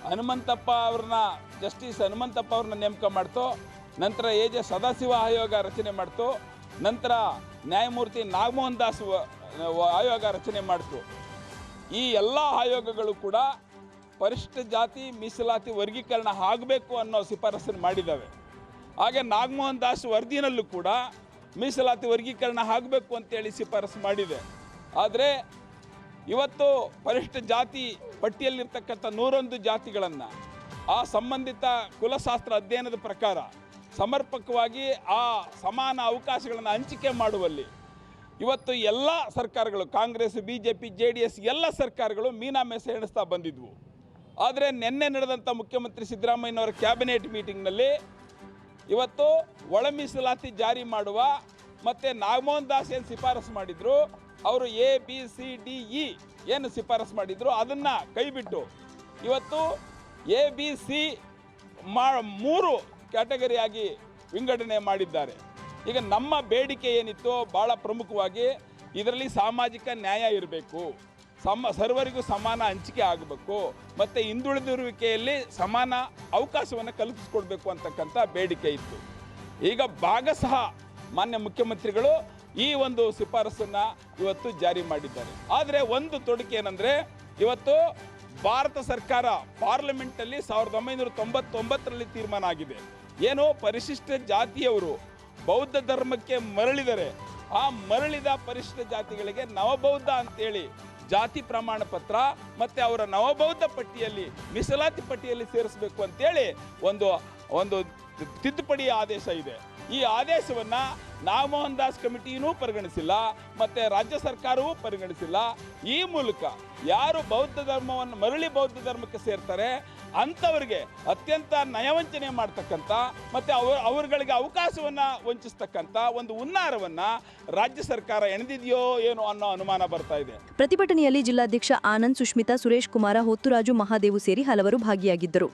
ಹನುಮಂತಪ್ಪ ಅವ್ರನ್ನ, ಜಸ್ಟಿಸ್ ಹನುಮಂತಪ್ಪ ಅವ್ರನ್ನ ನೇಮಕ ಮಾಡ್ತು. ನಂತರ ಎ ಜೆ ಸದಾಶಿವ ಆಯೋಗ ರಚನೆ ಮಾಡ್ತು. ನಂತರ ನ್ಯಾಯಮೂರ್ತಿ ನಾಗಮೋಹನ್ ದಾಸ್ ಆಯೋಗ ರಚನೆ ಮಾಡ್ತು. ಈ ಎಲ್ಲ ಆಯೋಗಗಳು ಕೂಡ ಪರಿಷ್ಠ ಜಾತಿ ಮೀಸಲಾತಿ ವರ್ಗೀಕರಣ ಆಗಬೇಕು ಅನ್ನೋ ಶಿಫಾರಸನ್ನು ಮಾಡಿದ್ದಾವೆ. ಹಾಗೆ ನಾಗಮೋಹನ್ ದಾಸ್ ವರದಿನಲ್ಲೂ ಕೂಡ ಮೀಸಲಾತಿ ವರ್ಗೀಕರಣ ಆಗಬೇಕು ಅಂತೇಳಿ ಶಿಫಾರಸು ಮಾಡಿದೆ. ಆದರೆ ಇವತ್ತು ಪರಿಷ್ಠ ಜಾತಿ ಪಟ್ಟಿಯಲ್ಲಿರ್ತಕ್ಕಂಥ ನೂರೊಂದು ಜಾತಿಗಳನ್ನು ಆ ಸಂಬಂಧಿತ ಕುಲಶಾಸ್ತ್ರ ಅಧ್ಯಯನದ ಪ್ರಕಾರ ಸಮರ್ಪಕವಾಗಿ ಆ ಸಮಾನ ಅವಕಾಶಗಳನ್ನು ಹಂಚಿಕೆ ಮಾಡುವಲ್ಲಿ ಇವತ್ತು ಎಲ್ಲ ಸರ್ಕಾರಗಳು, Congress B J P J D S ಎಲ್ಲ ಸರ್ಕಾರಗಳು ಮೀನಾಮೆಸೆ ಎಣಿಸ್ತಾ ಬಂದಿದ್ವು. ಆದರೆ ನಿನ್ನೆ ನಡೆದಂಥ ಮುಖ್ಯಮಂತ್ರಿ ಸಿದ್ದರಾಮಯ್ಯನವರ ಕ್ಯಾಬಿನೆಟ್ ಮೀಟಿಂಗ್ನಲ್ಲಿ ಇವತ್ತು ಒಳ ಮೀಸಲಾತಿ ಜಾರಿ ಮಾಡುವ ಮತ್ತು ನಾಗಮೋಹನ್ ದಾಸ್ ಏನು ಶಿಫಾರಸು ಮಾಡಿದರು, ಅವರು A, B, C, D, E ಏನು ಶಿಫಾರಸು ಮಾಡಿದರು ಅದನ್ನು ಕೈಬಿಟ್ಟು ಇವತ್ತು ಎ, ಬಿ, ಸಿ ಮಾ, ಮೂರು ಕ್ಯಾಟಗರಿಯಾಗಿ ವಿಂಗಡಣೆ ಮಾಡಿದ್ದಾರೆ. ಈಗ ನಮ್ಮ ಬೇಡಿಕೆ ಏನಿತ್ತು ಭಾಳ ಪ್ರಮುಖವಾಗಿ ಇದರಲ್ಲಿ ಸಾಮಾಜಿಕ ನ್ಯಾಯ ಇರಬೇಕು. ಸಮ, ಸರ್ವರಿಗೂ ಸಮಾನ ಹಂಚಿಕೆ ಆಗಬೇಕು. ಮತ್ತು ಹಿಂದುಳಿದಿರುವಿಕೆಯಲ್ಲಿ ಸಮಾನ ಅವಕಾಶವನ್ನು ಕಲ್ಪಿಸ್ಕೊಡ್ಬೇಕು ಅಂತಕ್ಕಂಥ ಬೇಡಿಕೆ ಇತ್ತು. ಈಗ ಭಾಗಶಃ ಮಾನ್ಯ ಮುಖ್ಯಮಂತ್ರಿಗಳು ಈ ಒಂದು ಶಿಫಾರಸನ್ನು ಇವತ್ತು ಜಾರಿ ಮಾಡಿದ್ದಾರೆ. ಆದರೆ ಒಂದು ತೊಡಕೆ ಏನಂದರೆ ಇವತ್ತು ಭಾರತ ಸರ್ಕಾರ ಪಾರ್ಲಿಮೆಂಟಲ್ಲಿ ಸಾವಿರದ ಒಂಬೈನೂರ ತೊಂಬತ್ತೊಂಬತ್ತರಲ್ಲಿ ತೀರ್ಮಾನ ಆಗಿದೆ. ಏನು ಪರಿಶಿಷ್ಟ ಜಾತಿಯವರು ಬೌದ್ಧ ಧರ್ಮಕ್ಕೆ ಮರಳಿದರೆ ಆ ಮರಳಿದ ಪರಿಶಿಷ್ಟ ಜಾತಿಗಳಿಗೆ ನವಬೌದ್ಧ ಅಂತೇಳಿ ಜಾತಿ ಪ್ರಮಾಣ ಪತ್ರ ಮತ್ತು ಅವರ ನವಬೌದ್ಧ ಪಟ್ಟಿಯಲ್ಲಿ, ಮೀಸಲಾತಿ ಪಟ್ಟಿಯಲ್ಲಿ ಸೇರಿಸಬೇಕು ಅಂತೇಳಿ ಒಂದು ಒಂದು ತಿದ್ದುಪಡಿ ಆದೇಶ ಇದೆ. ಈ ಆದೇಶವನ್ನು ನಾಗಮೋಹನ್ ದಾಸ್ ಕಮಿಟಿನೂ ಪರಿಗಣಿಸಿಲ್ಲ, ಮತ್ತು ರಾಜ್ಯ ಸರ್ಕಾರವೂ ಪರಿಗಣಿಸಿಲ್ಲ. ಈ ಮೂಲಕ ಯಾರು ಬೌದ್ಧ ಧರ್ಮವನ್ನು ಮರಳಿ ಬೌದ್ಧ ಧರ್ಮಕ್ಕೆ ಸೇರ್ತಾರೆ ಅಂಥವ್ರಿಗೆ ಅತ್ಯಂತ ನಯವಂಚನೆ ಮಾಡ್ತಕ್ಕಂಥ ಮತ್ತು ಅವ ಅವರುಗಳಿಗೆ ಅವಕಾಶವನ್ನು ವಂಚಿಸ್ತಕ್ಕಂಥ ಒಂದು ಹುನ್ನಾರವನ್ನು ರಾಜ್ಯ ಸರ್ಕಾರ ಎಣೆದಿದೆಯೋ ಏನೋ ಅನ್ನೋ ಅನುಮಾನ ಬರ್ತಾ ಇದೆ. ಪ್ರತಿಭಟನೆಯಲ್ಲಿ ಜಿಲ್ಲಾಧ್ಯಕ್ಷ ಆನಂದ್ ಸುಷ್ಮಿತಾ ಸುರೇಶ್ ಕುಮಾರ, ಹೊತ್ತುರಾಜು ಮಹಾದೇವು ಸೇರಿ ಹಲವರು ಭಾಗಿಯಾಗಿದ್ದರು.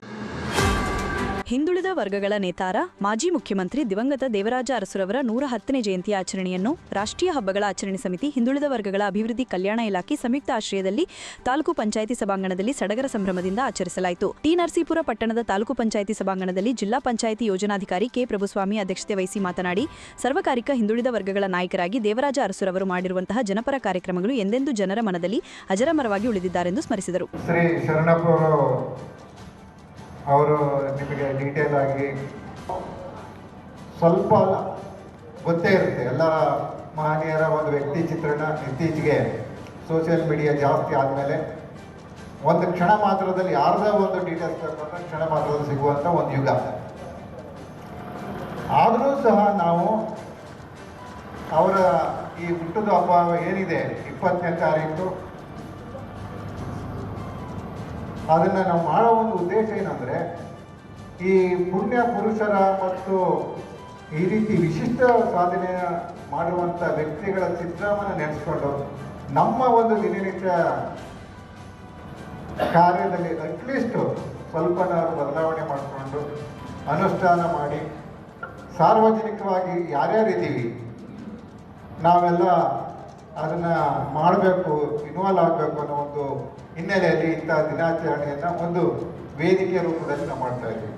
ಹಿಂದುಳಿದ ವರ್ಗಗಳ ನೇತಾರ ಮಾಜಿ ಮುಖ್ಯಮಂತ್ರಿ ದಿವಂಗತ ದೇವರಾಜ ಅರಸುರವರ ನೂರ ಹತ್ತನೇ ಜಯಂತಿ ಆಚರಣೆಯನ್ನು ರಾಷ್ಟ್ರೀಯ ಹಬ್ಬಗಳ ಆಚರಣೆ ಸಮಿತಿ, ಹಿಂದುಳಿದ ವರ್ಗಗಳ ಅಭಿವೃದ್ಧಿ ಕಲ್ಯಾಣ ಇಲಾಖೆ ಸಂಯುಕ್ತ ಆಶ್ರಯದಲ್ಲಿ ತಾಲೂಕು ಪಂಚಾಯಿತಿ ಸಭಾಂಗಣದಲ್ಲಿ ಸಡಗರ ಸಂಭ್ರಮದಿಂದ ಆಚರಿಸಲಾಯಿತು. ಟಿ. ನರಸೀಪುರ ಪಟ್ಟಣದ ತಾಲೂಕು ಪಂಚಾಯಿತಿ ಸಭಾಂಗಣದಲ್ಲಿ ಜಿಲ್ಲಾ ಪಂಚಾಯಿತಿ ಯೋಜನಾಧಿಕಾರಿ ಕೆ. ಪ್ರಭುಸ್ವಾಮಿ ಅಧ್ಯಕ್ಷತೆ ವಹಿಸಿ ಮಾತನಾಡಿ, ಸರ್ವಕಾರಿಕ ಹಿಂದುಳಿದ ವರ್ಗಗಳ ನಾಯಕರಾಗಿ ದೇವರಾಜ ಅರಸುರವರು ಮಾಡಿರುವಂತಹ ಜನಪರ ಕಾರ್ಯಕ್ರಮಗಳು ಎಂದೆಂದೂ ಜನರ ಮನದಲ್ಲಿ ಅಜರಮರವಾಗಿ ಉಳಿದಿದ್ದಾರೆಂದು ಸ್ಮರಿಸಿದರು. ಅವರು ನಿಮಗೆ ಡೀಟೇಲ್ ಆಗಿ ಸ್ವಲ್ಪ ಗೊತ್ತೇ ಇರುತ್ತೆ. ಎಲ್ಲ ಮಹನೀಯರ ಒಂದು ವ್ಯಕ್ತಿ ಚಿತ್ರಣ ಇತ್ತೀಚೆಗೆ ಸೋಷಿಯಲ್ ಮೀಡಿಯಾ ಜಾಸ್ತಿ ಆದಮೇಲೆ ಒಂದು ಕ್ಷಣ ಮಾತ್ರದಲ್ಲಿ ಯಾರದೇ ಒಂದು ಡೀಟೇಲ್ಸ್ ತಗೊಂಡ್ರೆ ಕ್ಷಣ ಮಾತ್ರದಲ್ಲಿ ಸಿಗುವಂಥ ಒಂದು ಯುಗ. ಆದರೂ ಸಹ ನಾವು ಅವರ ಈ ಹುಟ್ಟದ ಹಬ್ಬ ಏನಿದೆ, ಇಪ್ಪತ್ತನೇ ತಾರೀಕು ಅದನ್ನು ನಾವು ಮಾಡೋ ಒಂದು ಉದ್ದೇಶ ಏನಂದರೆ, ಈ ಪುಣ್ಯ ಪುರುಷರ ಮತ್ತು ಈ ರೀತಿ ವಿಶಿಷ್ಟ ಸಾಧನೆ ಮಾಡುವಂಥ ವ್ಯಕ್ತಿಗಳ ಚಿತ್ರವನ್ನು ನೆನೆಸ್ಕೊಂಡು, ನಮ್ಮ ಒಂದು ದಿನನಿತ್ಯ ಕಾರ್ಯದಲ್ಲಿ ಅಟ್ಲೀಸ್ಟ್ ಸ್ವಲ್ಪ ನಾವು ಬದಲಾವಣೆ ಮಾಡಿಕೊಂಡು, ಅನುಷ್ಠಾನ ಮಾಡಿ, ಸಾರ್ವಜನಿಕವಾಗಿ ಯಾರ್ಯಾರಿದ್ದೀವಿ ನಾವೆಲ್ಲ ಅದನ್ನು ಮಾಡಬೇಕು ಇನ್ವಾಲ್ವ್ ಆಗಬೇಕು ಅನ್ನೋ ಒಂದು ಹಿನ್ನೆಲೆಯಲ್ಲಿ ಇಂಥ ದಿನಾಚರಣೆಯನ್ನು ಒಂದು ವೇದಿಕೆ ರೂಪದಲ್ಲಿ ನಾವು ಮಾಡ್ತಾ ಇದ್ದೀವಿ.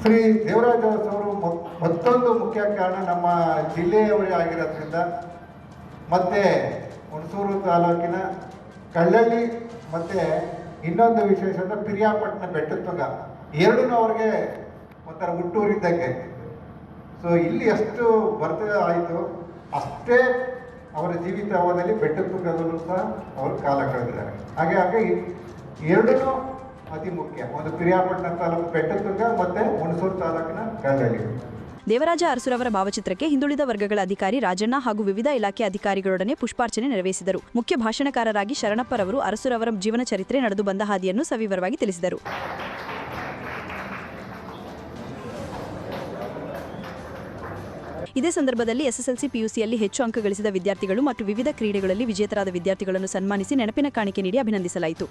ಶ್ರೀ ದೇವರಾಜ ಅವರು ಮತ್ತೊಂದು ಮುಖ್ಯ ಕಾರಣ ನಮ್ಮ ಜಿಲ್ಲೆಯವರೇ ಆಗಿರೋದ್ರಿಂದ ಮತ್ತೆ ಹುಣಸೂರು ತಾಲೂಕಿನ ಕಳ್ಳಳ್ಳಿ ಮತ್ತೆ ಇನ್ನೊಂದು ವಿಶೇಷ ಅಂದ್ರೆ ಪಿರಿಯಾಪಟ್ಟಣ ಬೆಟ್ಟತುಂಗ ಎರಡೂ ಅವ್ರಿಗೆ ಒಂಥರ ಹುಟ್ಟೂರಿದ್ದಂಗೆ. ಸೊ ಇಲ್ಲಿ ಎಷ್ಟು ಬರ್ತದೆ ಆಯಿತು, ಅಷ್ಟೇ ಅವರ ಜೀವಿತಾವಧಿಯಲ್ಲಿ ಬೆಟ್ಟತುಂಗದಲ್ಲೂ ಸಹ ಅವರು ಕಾಲ ಕಳೆದಿದ್ದಾರೆ. ಹಾಗೆ ಹಾಗೆ ಎರಡೂ ಅತಿ ಮುಖ್ಯ. ಒಂದು ಪಿರಿಯಾಪಟ್ಟಣ ತಾಲೂಕು ಬೆಟ್ಟತುಂಗ ಮತ್ತೆ ಹುಣಸೂರು ತಾಲೂಕಿನ ಕಳ್ಳಳ್ಳಿ ದೇವರಾಜ ಅರಸುರವರ ಭಾವಚಿತ್ರಕ್ಕೆ ಹಿಂದುಳಿದ ವರ್ಗಗಳ ಅಧಿಕಾರಿ ರಾಜಣ್ಣ ಹಾಗೂ ವಿವಿಧ ಇಲಾಖೆ ಅಧಿಕಾರಿಗಳೊಡನೆ ಪುಷ್ಪಾರ್ಚನೆ ನೆರವೇರಿಸಿದರು. ಮುಖ್ಯ ಭಾಷಣಕಾರರಾಗಿ ಶರಣಪ್ಪರವರು ಅರಸುರವರ ಜೀವನ ಚರಿತ್ರೆ ನಡೆದು ಬಂದ ಹಾದಿಯನ್ನು ಸವಿವರವಾಗಿ ತಿಳಿಸಿದರು. ಇದೇ ಸಂದರ್ಭದಲ್ಲಿ ಎಸ್ಎಸ್ಎಲ್ಸಿ ಪಿಯುಸಿಯಲ್ಲಿ ಹೆಚ್ಚು ಅಂಕ ಗಳಿಸಿದ ವಿದ್ಯಾರ್ಥಿಗಳು ಮತ್ತು ವಿವಿಧ ಕ್ರೀಡೆಗಳಲ್ಲಿ ವಿಜೇತರಾದ ವಿದ್ಯಾರ್ಥಿಗಳನ್ನು ಸನ್ಮಾನಿಸಿ ನೆನಪಿನ ಕಾಣಿಕೆ ನೀಡಿ ಅಭಿನಂದಿಸಲಾಯಿತು.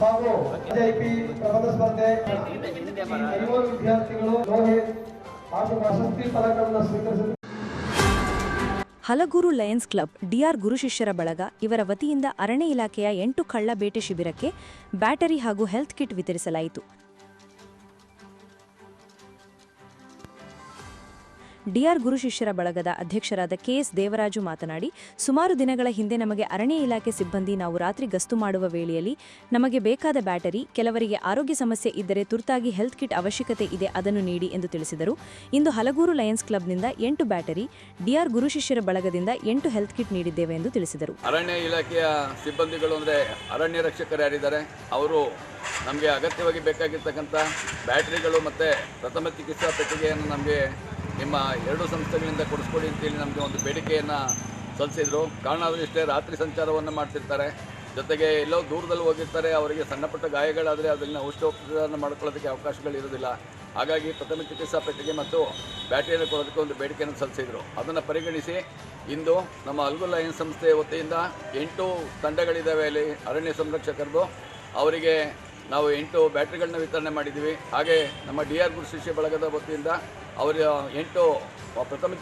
ಹಾಗೂ ವಿದ್ಯಾರ್ಥಿಗಳು ಲೋಹಿತ್ ಸ್ವೀಕರಿಸಿದ Halaguru lions club, D R ಗುರುಶಿಷ್ಯರ ಬಳಗ, ಇವರ ವತಿಯಿಂದ ಅರಣ್ಯ ಇಲಾಖೆಯ ಎಂಟು ಕಳ್ಳ ಬೇಟೆ ಶಿಬಿರಕ್ಕೆ ಬ್ಯಾಟರಿ ಹಾಗೂ ಹೆಲ್ತ್ ಕಿಟ್ ವಿತರಿಸಲಾಯಿತು. ಡಿಆರ್ ಗುರು ಶಿಷ್ಯರ ಬಳಗದ ಅಧ್ಯಕ್ಷರಾದ ಕೆಎಸ್ ದೇವರಾಜು ಮಾತನಾಡಿ, ಸುಮಾರು ದಿನಗಳ ಹಿಂದೆ ನಮಗೆ ಅರಣ್ಯ ಇಲಾಖೆ ಸಿಬ್ಬಂದಿ ನಾವು ರಾತ್ರಿ ಗಸ್ತು ಮಾಡುವ ವೇಳೆಯಲ್ಲಿ ನಮಗೆ ಬೇಕಾದ ಬ್ಯಾಟರಿ, ಕೆಲವರಿಗೆ ಆರೋಗ್ಯ ಸಮಸ್ಯೆ ಇದ್ದರೆ ತುರ್ತಾಗಿ ಹೆಲ್ತ್ ಕಿಟ್ ಅವಶ್ಯಕತೆ ಇದೆ ಅದನ್ನು ನೀಡಿ ಎಂದು ತಿಳಿಸಿದರು. ಇಂದು ಹಲಗೂರು ಲಯನ್ಸ್ ಕ್ಲಬ್ನಿಂದ ಎಂಟು ಬ್ಯಾಟರಿ, ಡಿಆರ್ ಗುರು ಶಿಷ್ಯರ ಬಳಗದಿಂದ ಎಂಟು ಹೆಲ್ತ್ ಕಿಟ್ ನೀಡಿದ್ದೇವೆ ಎಂದು ತಿಳಿಸಿದರು. ಅರಣ್ಯ ಇಲಾಖೆಯ ಸಿಬ್ಬಂದಿಗಳು ಅಂದರೆ ಅರಣ್ಯ ರಕ್ಷಕರು ಯಾರಿದ್ದಾರೆ? ಅವರು ನಮಗೆ ಅಗತ್ಯವಾಗಿ ಬೇಕಾಗಿರ್ತಕ್ಕಂಥ ಬ್ಯಾಟ್ರಿಗಳು ಮತ್ತು ಪ್ರಥಮ ಚಿಕಿತ್ಸಾ ಪೆಟ್ಟಿಗೆಯನ್ನು ನಮಗೆ ನಿಮ್ಮ ಎರಡು ಸಂಸ್ಥೆಗಳಿಂದ ಕೊಡಿಸ್ಕೊಡಿ ಅಂತೇಳಿ ನಮಗೆ ಒಂದು ಬೇಡಿಕೆಯನ್ನು ಸಲ್ಲಿಸಿದರು. ಕಾರಣ ಇಷ್ಟೇ, ರಾತ್ರಿ ಸಂಚಾರವನ್ನು ಮಾಡ್ತಿರ್ತಾರೆ. ಜೊತೆಗೆ ಎಲ್ಲೋ ದೂರದಲ್ಲಿ ಹೋಗಿರ್ತಾರೆ, ಅವರಿಗೆ ಸಣ್ಣಪುಟ್ಟ ಗಾಯಗಳಾದರೆ ಅದನ್ನು ಔಷಧೋಪಚಾರ ಮಾಡ್ಕೊಳ್ಳೋದಕ್ಕೆ ಅವಕಾಶಗಳಿರೋದಿಲ್ಲ ಹಾಗಾಗಿ ಪ್ರಥಮ ಚಿಕಿತ್ಸಾ ಪೆಟ್ಟಿಗೆ ಮತ್ತು ಬ್ಯಾಟರಿಯನ್ನು ಕೊಡೋದಕ್ಕೆ ಒಂದು ಬೇಡಿಕೆಯನ್ನು ಸಲ್ಲಿಸಿದರು. ಅದನ್ನು ಪರಿಗಣಿಸಿ ಇಂದು ನಮ್ಮ ಅಲ್ಗು ಸಂಸ್ಥೆಯ ವತಿಯಿಂದ ಎಂಟು ತಂಡಗಳಿದ್ದಾವೆ ಅಲ್ಲಿ ಅರಣ್ಯ ಸಂರಕ್ಷಕರದು ಅವರಿಗೆ ನಾವು ಎಂಟು ಬ್ಯಾಟ್ರಿಗಳನ್ನ ವಿತರಣೆ ಮಾಡಿದ್ದೀವಿ. ಹಾಗೆ ನಮ್ಮ ಡಿ ಆರ್ ಗುರು ಶಿಷ್ಯ ಬಳಗದ ವತಿಯಿಂದ ಅವರ ಎಂಟು ಪ್ರಥಮ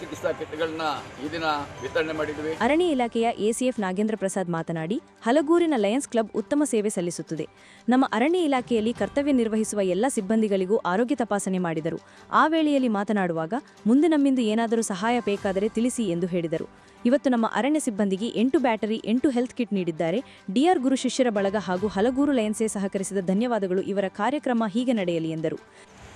ಈ ದಿನ ವಿತರಣೆ ಮಾಡಿದ್ವಿ. ಅರಣ್ಯ ಇಲಾಖೆಯ ಎಸಿಎಫ್ ನಾಗೇಂದ್ರ ಪ್ರಸಾದ್ ಮಾತನಾಡಿ, ಹಲಗೂರಿನ ಲಯನ್ಸ್ ಕ್ಲಬ್ ಉತ್ತಮ ಸೇವೆ ಸಲ್ಲಿಸುತ್ತದೆ. ನಮ್ಮ ಅರಣ್ಯ ಇಲಾಖೆಯಲ್ಲಿ ಕರ್ತವ್ಯ ನಿರ್ವಹಿಸುವ ಎಲ್ಲ ಸಿಬ್ಬಂದಿಗಳಿಗೂ ಆರೋಗ್ಯ ತಪಾಸಣೆ ಮಾಡಿದರು. ಆ ವೇಳೆಯಲ್ಲಿ ಮಾತನಾಡುವಾಗ, ಮುಂದೆ ನಮ್ಮಿಂದ ಏನಾದರೂ ಸಹಾಯ ಬೇಕಾದರೆ ತಿಳಿಸಿ ಎಂದು ಹೇಳಿದರು. ಇವತ್ತು ನಮ್ಮ ಅರಣ್ಯ ಸಿಬ್ಬಂದಿಗೆ ಎಂಟು ಬ್ಯಾಟರಿ, ಎಂಟು ಹೆಲ್ತ್ ಕಿಟ್ ನೀಡಿದ್ದಾರೆ. ಡಿಆರ್ ಗುರು ಶಿಷ್ಯರ ಬಳಗ ಹಾಗೂ ಹಲಗೂರು ಲಯನ್ಸೆ ಸಹಕರಿಸಿದ ಧನ್ಯವಾದಗಳು. ಇವರ ಕಾರ್ಯಕ್ರಮ ಹೀಗೆ ನಡೆಯಲಿ ಎಂದರು.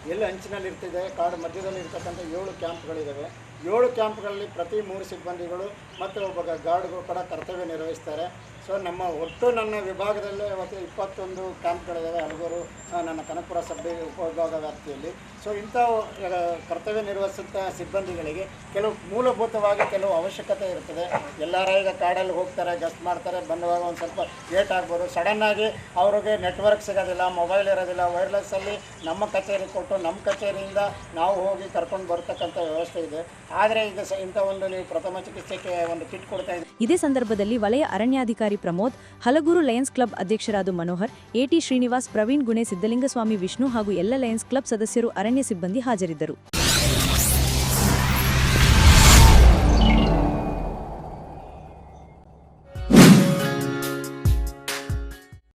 ಎಲ್ಲಿ ಅಂಚಿನಲ್ಲಿ ಇರ್ತಿದೆ ಕಾಡು ಮಧ್ಯದಲ್ಲಿ ಇರ್ತಕ್ಕಂಥ ಏಳು ಕ್ಯಾಂಪ್ಗಳಿದ್ದಾವೆ ಏಳು ಕ್ಯಾಂಪ್ಗಳಲ್ಲಿ ಪ್ರತಿ ಮೂರು ಸಿಬ್ಬಂದಿಗಳು ಮತ್ತು ಒಬ್ಬ ಗಾರ್ಡ್ಗಳು ಕೂಡ ಕರ್ತವ್ಯ ನಿರ್ವಹಿಸ್ತಾರೆ. ಸೊ, ನಮ್ಮ ಒಟ್ಟು ನನ್ನ ವಿಭಾಗದಲ್ಲೇ ಇವತ್ತು ಇಪ್ಪತ್ತೊಂದು ಕ್ಯಾಂಪ್ಗಳಿದ್ದಾವೆ ಹಲವರು ನನ್ನ ಕನಕಪುರ ಸಭೆ ಉಪವಿಭಾಗ ವ್ಯಾಪ್ತಿಯಲ್ಲಿ. ಸೊ, ಇಂಥ ಕರ್ತವ್ಯ ನಿರ್ವಹಿಸುತ್ತ ಸಿಬ್ಬಂದಿಗಳಿಗೆ ಕೆಲವು ಮೂಲಭೂತವಾಗಿ ಕೆಲವು ಅವಶ್ಯಕತೆ ಇರ್ತದೆ. ಎಲ್ಲರ ಈಗ ಕಾಡಲ್ಲಿ ಹೋಗ್ತಾರೆ, ಗಸ್ಟ್ ಮಾಡ್ತಾರೆ ಬಂದವಾಗ ಒಂದು ಸ್ವಲ್ಪ ಲೇಟ್ ಆಗ್ಬೋದು. ಸಡನ್ನಾಗಿ ಅವ್ರಿಗೆ ನೆಟ್ವರ್ಕ್ ಸಿಗೋದಿಲ್ಲ, ಮೊಬೈಲ್ ಇರೋದಿಲ್ಲ, ವೈರ್ಲೆಸ್ಸಲ್ಲಿ ನಮ್ಮ ಕಚೇರಿ ಕೊಟ್ಟು ನಮ್ಮ ಕಚೇರಿಯಿಂದ ನಾವು ಹೋಗಿ ಕರ್ಕೊಂಡು ಬರ್ತಕ್ಕಂಥ ವ್ಯವಸ್ಥೆ ಇದೆ. ಆದರೆ ಇಂಥ ಒಂದು ಒಂದು ಕಿಟ್ ಕೊಡ್ತಾ ಇದ್ದೀವಿ ಇದೇ ಸಂದರ್ಭದಲ್ಲಿ ವಲಯ ಅರಣ್ಯಾಧಿಕಾರಿ ಪ್ರಮೋದ್, ಹಲಗೂರು ಲಯನ್ಸ್ ಕ್ಲಬ್ ಅಧ್ಯಕ್ಷರಾದ ಮನೋಹರ್ ಎಟಿ ಶ್ರೀನಿವಾಸ್, ಪ್ರವೀಣ್ ಗುಣೆ ಸಿದ್ದಲಿಂಗಸ್ವಾಮಿ ವಿಷ್ಣು ಹಾಗೂ ಎಲ್ಲ ಲಯನ್ಸ್ ಕ್ಲಬ್ ಸದಸ್ಯರು ಅರಣ್ಯ ಸಿಬ್ಬಂದಿ ಹಾಜರಿದ್ದರು.